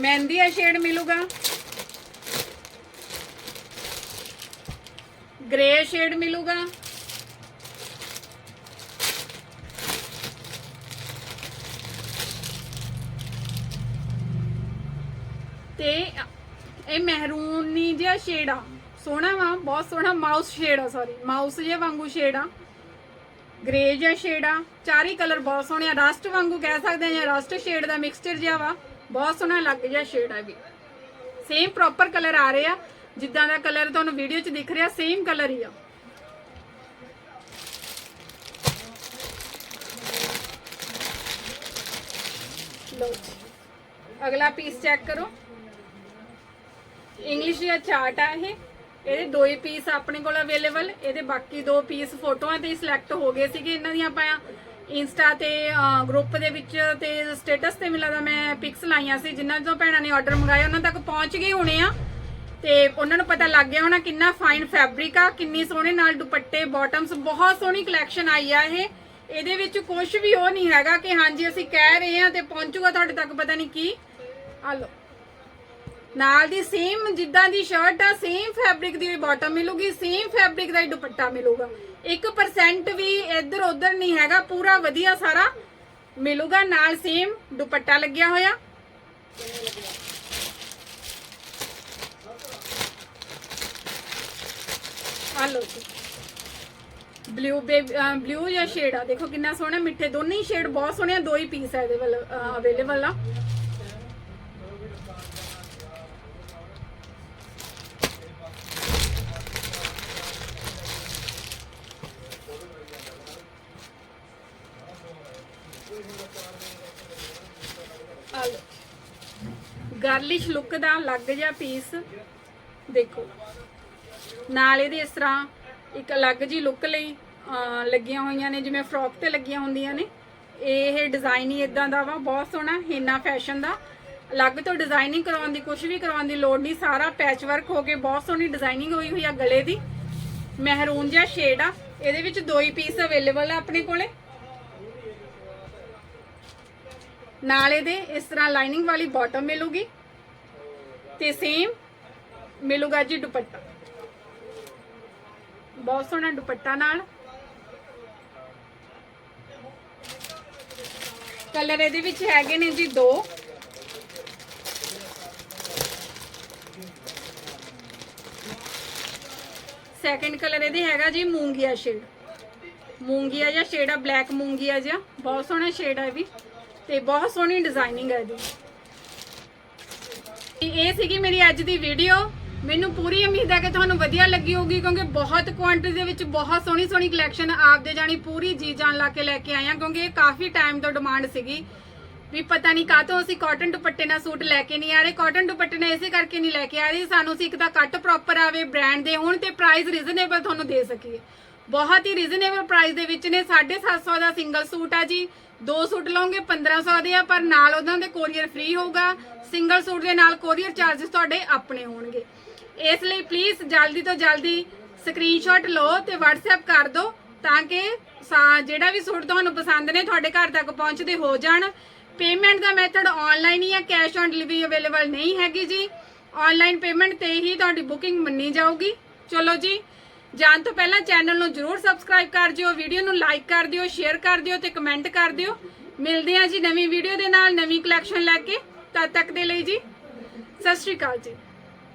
ਮਹਿੰਦੀ ਆ ਸ਼ੇਡ ਮਿਲੂਗਾ। ਗ੍ਰੇ ਸ਼ੇਡ ਮਿਲੂਗਾ। ਤੇ ਇਹ ਮਹਿਰੂਨੀ ਜਿਹਾ ਸ਼ੇਡ ਆ। ਸੋਹਣਾ ਵਾ, ਬਹੁਤ ਸੋਹਣਾ ਮਾਊਸ ਸ਼ੇਡ ਆ ਸੌਰੀ ਮਾਊਸ ਜਿਹਾ ਵਾਂਗੂ ਸ਼ੇਡ ਆ। ਗ੍ਰੇ ਜਿਹਾ ਸ਼ੇਡ ਆ। ਚਾਰੀ ਕਲਰ ਬਹੁਤ ਸੋਹਣੇ ਆ। ਰਸਟ ਵਾਂਗੂ ਕਹਿ ਸਕਦੇ ਆ ਜਾਂ ਰਸਟ ਸ਼ੇਡ ਦਾ ਮਿਕਸਚਰ ਜਿਹਾ ਵਾ। ਬਹੁਤ ਸੋਹਣਾ ਲੱਗ ਜਿਹਾ ਸ਼ੇਡ ਆ ਵੀ। ਸੇਮ ਪ੍ਰੋਪਰ ਕਲਰ ਆ ਰਹੇ ਆ। ਜਿੱਦਾਂ ਦਾ ਕਲਰ ਤੁਹਾਨੂੰ ਵੀਡੀਓ 'ਚ ਦਿਖ ਰਿਹਾ ਸੇਮ ਕਲਰ ਹੀ ਆ। ਲਓ ਅਗਲਾ ਪੀਸ ਚੈੱਕ ਕਰੋ। ਇੰਗਲਿਸ਼ ਦਾ ਚਾਰਟ ਆ ਇਹ। ਇਹਦੇ ਦੋ ਹੀ ਪੀਸ ਆਪਣੇ ਕੋਲ ਅਵੇਲੇਬਲ ਇਹਦੇ ਬਾਕੀ ਦੋ ਪੀਸ ਫੋਟੋਆਂ ਤੇ ਸਿਲੈਕਟ ਹੋ ਗਏ ਸੀਗੇ। ਇਹਨਾਂ ਦੀਆਂ ਆਪਾਂ ਇੰਸਟਾ ਤੇ ਗਰੁੱਪ ਦੇ ਵਿੱਚ ਤੇ ਸਟੇਟਸ ਤੇ ਮਿਲਦਾ ਮੈਂ ਪਿਕਸ ਲਾਈਆਂ ਸੀ। ਜਿਨ੍ਹਾਂ ਤੋਂ ਭੈਣਾਂ ਨੇ ਆਰਡਰ ਮੰਗਾਇਆ, ਉਹਨਾਂ ਤੱਕ ਪਹੁੰਚ ਗਏ ਹੋਣੇ ਆ। ਤੇ ਉਹਨਾਂ ਨੂੰ ਪਤਾ ਲੱਗ ਗਿਆ ਹੋਣਾ ਕਿੰਨਾ ਫਾਈਨ ਫੈਬਰਿਕ ਆ, ਕਿੰਨੀ ਸੋਹਣੇ ਨਾਲ ਦੁਪੱਟੇ ਬਾਟਮਸ ਬਹੁਤ ਸੋਹਣੀ ਕਲੈਕਸ਼ਨ ਆਈ ਆ ਇਹ। ਇਹਦੇ ਵਿੱਚ ਕੁਝ ਵੀ ਉਹ ਨਹੀਂ ਹੈਗਾ ਕਿ ਹਾਂਜੀ ਅਸੀਂ ਕਹਿ ਰਹੇ ਹਾਂ ਤੇ ਪਹੁੰਚੂਗਾ ਤੁਹਾਡੇ ਤੱਕ ਪਤਾ ਨਹੀਂ ਕੀ। ਆ ਲਓ। ਨਾਲ ਦੀ ਸੇਮ ਜਿੱਦਾਂ ਦੀ ਸ਼ਰਟ ਆ ਸੇਮ ਫੈਬਰਿਕ ਦੀ ਬਾਟਮ ਮਿਲੂਗੀ ਸੇਮ ਫੈਬਰਿਕ ਦਾ ਹੀ ਦੁਪੱਟਾ ਮਿਲੂਗਾ। 1% ਵੀ ਇੱਧਰ ਉੱਧਰ ਨਹੀਂ ਹੈਗਾ, ਪੂਰਾ ਵਧੀਆ ਸਾਰਾ ਮਿਲੂਗਾ, ਨਾਲ ਸੇਮ ਦੁਪੱਟਾ ਲੱਗਿਆ ਹੋਇਆ। ਆ ਲਓ ਜੀ। ਬਲੂ ਬਲੂ ਜਾਂ ਸ਼ੇਡ ਆ। ਦੇਖੋ ਕਿੰਨਾ ਸੋਹਣਾ, ਮਿੱਠੇ ਦੋਨੇ ਹੀ ਸ਼ੇਡ ਬਹੁਤ ਸੋਹਣੇ ਆ, ਦੋ ਹੀ ਪੀਸ ਆ ਇਹਦੇ ਵੱਲ ਅਵੇਲੇਬਲ ਆ। ਆ ਲੁੱਕ ਦਾ ਲੱਗ ਜਾ ਪੀਸ ਦੇਖੋ। ਨਾਲ ਇਹਦੇ ਇਸ ਤਰ੍ਹਾਂ ਇੱਕ ਅਲੱਗ ਜੀ ਲੁੱਕ ਲਈ ਲੱਗੀਆਂ ਹੋਈਆਂ ਨੇ, ਜਿਵੇਂ ਫਰੋਕ ਤੇ ਲੱਗੀਆਂ ਹੁੰਦੀਆਂ ਨੇ। ਇਹ ਡਿਜ਼ਾਈਨ ਹੀ ਇਦਾਂ ਦਾ ਵਾ, ਬਹੁਤ ਸੋਹਣਾ, ਹੀਨਾ ਫੈਸ਼ਨ ਦਾ। ਅਲੱਗ ਤੋਂ ਡਿਜ਼ਾਈਨਿੰਗ ਕਰਵਾਉਣ ਦੀ ਕੁਝ ਵੀ ਕਰਾਉਣ ਦੀ ਲੋੜ ਨਹੀਂ, ਸਾਰਾ ਪੈਚ ਵਰਕ ਹੋ ਕੇ ਬਹੁਤ ਸੋਹਣੀ ਡਿਜ਼ਾਈਨਿੰਗ ਹੋਈ ਹੋਈ ਆ ਗਲੇ ਦੀ। ਮਹਿਰੂਨ ਜਿਹਾ ਸ਼ੇਡ ਆ, ਇਹਦੇ ਵਿੱਚ ਦੋ ਹੀ ਪੀਸ ਅਵੇਲੇਬਲ ਆ ਆਪਣੇ ਕੋਲੇ। ਨਾਲ ਇਹਦੇ ਇਸ ਤਰ੍ਹਾਂ ਲਾਈਨਿੰਗ ਵਾਲੀ ਬਾਟਮ ਮਿਲੂਗੀ। ਤੇ ਸੇਮ ਮਿਲੂਗਾ ਜੀ ਦੁਪੱਟਾ। ਬਹੁਤ ਸੋਹਣਾ ਦੁਪੱਟਾ ਨਾਲ। ਕਲਰ ਇਹਦੇ ਵਿੱਚ ਹੈਗੇ ਨੇ ਜੀ ਦੋ। ਸੈਕੰਡ ਕਲਰ ਇਹਦੇ ਹੈਗਾ ਜੀ ਮੂੰਗੀਆ ਸ਼ੇਡ ਮੂੰਗੀਆ ਜਾਂ ਸ਼ੇਡ ਆ ਬਲੈਕ ਮੂੰਗੀਆ ਜਿਹਾ। ਬਹੁਤ ਸੋਹਣਾ ਸ਼ੇਡ ਆ ਇਹ ਵੀ। ਤੇ ਬਹੁਤ ਸੋਹਣੀ ਡਿਜ਼ਾਈਨਿੰਗ ਹੈ ਇਹਦੀ। ਤੇ ਇਹ ਸੀਗੀ ਮੇਰੀ ਅੱਜ ਦੀ ਵੀਡੀਓ ਮੈਨੂੰ ਪੂਰੀ ਉਮੀਦ ਹੈ ਕਿ ਤੁਹਾਨੂੰ ਵਧੀਆ ਲੱਗੀ ਹੋਊਗੀ, ਕਿਉਂਕਿ ਬਹੁਤ ਕੁਆਂਟੀਟੀ ਦੇ ਵਿੱਚ ਬਹੁਤ ਸੋਹਣੀ ਸੋਹਣੀ ਕਲੈਕਸ਼ਨ ਆਪਦੇ ਜਾਣੀ ਪੂਰੀ ਜੀ ਜਾਨ ਲਾ ਕੇ ਲੈ ਕੇ ਆਏ ਹਾਂ, ਕਿਉਂਕਿ ਇਹ ਕਾਫੀ ਟਾਈਮ ਤੋਂ ਡਿਮਾਂਡ ਸੀਗੀ। ਵੀ ਪਤਾ ਨਹੀਂ ਕਾਹਤੋਂ ਅਸੀਂ ਕਾਟਨ ਦੁਪੱਟੇ ਨਾਲ ਸੂਟ ਲੈ ਕੇ ਨਹੀਂ ਆ ਰਹੇ ਕਾਟਨ ਦੁਪੱਟੇ ਨਾਲ ਇਸੇ ਕਰਕੇ ਨਹੀਂ ਲੈ ਕੇ ਆ ਰਹੇ, ਸਾਨੂੰ ਸੀ ਇੱਕ ਤਾਂ ਕੱਟ ਪ੍ਰੋਪਰ ਆਵੇ ਬ੍ਰਾਂਡ ਦੇ ਹੋਣ ਤੇ ਪ੍ਰਾਈਸ ਰੀਜ਼ਨੇਬਲ ਤੁਹਾਨੂੰ ਦੇ ਸਕੀਏ। ਬਹੁਤ ਹੀ ਰੀਜ਼ਨੇਬਲ ਪ੍ਰਾਈਸ ਦੇ ਵਿੱਚ ਨੇ 750 ਦਾ ਸਿੰਗਲ ਸੂਟ ਆ ਜੀ। ਦੋ ਸੂਟ ਲਓਗੇ 1500 ਦੇ ਆ, ਪਰ ਨਾਲ ਉਹਨਾਂ ਦੇ ਕੋਰੀਅਰ ਫ੍ਰੀ ਹੋਊਗਾ। ਸਿੰਗਲ ਸੂਟ ਦੇ ਨਾਲ ਕੋਰੀਅਰ ਚਾਰजेस ਤੁਹਾਡੇ ਆਪਣੇ ਹੋਣਗੇ। ਇਸ ਲਈ ਪਲੀਜ਼ ਜਲਦੀ ਤੋਂ ਜਲਦੀ ਸਕਰੀਨਸ਼ਾਟ ਲਓ ਤੇ WhatsApp ਕਰ ਦਿਓ ਤਾਂ ਕਿ ਸਾ- ਜਿਹੜਾ ਵੀ ਸੂਟ ਤੁਹਾਨੂੰ ਪਸੰਦ ਨੇ ਤੁਹਾਡੇ ਘਰ ਤੱਕ ਪਹੁੰਚਦੇ ਹੋ ਜਾਣ। ਪੇਮੈਂਟ ਦਾ ਮੈਥਡ ਆਨਲਾਈਨ ਹੀ ਹੈ ਕੈਸ਼ ਔਨ ਡਿਲੀਵਰੀ ਅਵੇਲੇਬਲ ਨਹੀਂ ਹੈਗੀ ਜੀ। ਆਨਲਾਈਨ ਪੇਮੈਂਟ ਤੇ ਹੀ ਤੁਹਾਡੀ ਬੁਕਿੰਗ ਮੰਨੀ ਜਾਊਗੀ। ਚਲੋ ਜੀ, ਜਾਣ ਤੋਂ ਪਹਿਲਾਂ ਚੈਨਲ ਨੂੰ ਜਰੂਰ ਸਬਸਕ੍ਰਾਈਬ ਕਰ ਦਿਓ ਵੀਡੀਓ ਨੂੰ ਲਾਈਕ ਕਰ ਦਿਓ ਸ਼ੇਅਰ ਕਰ ਦਿਓ ਤੇ ਕਮੈਂਟ ਕਰ ਦਿਓ। ਮਿਲਦੇ ਹਾਂ ਜੀ ਨਵੀਂ ਵੀਡੀਓ ਦੇ ਨਾਲ, ਨਵੀਂ ਕਲੈਕਸ਼ਨ ਲੈ ਕੇ। ਤਦ ਤੱਕ ਦੇ ਲਈ ਜੀ, ਸਤਿ ਸ਼੍ਰੀ ਅਕਾਲ ਜੀ।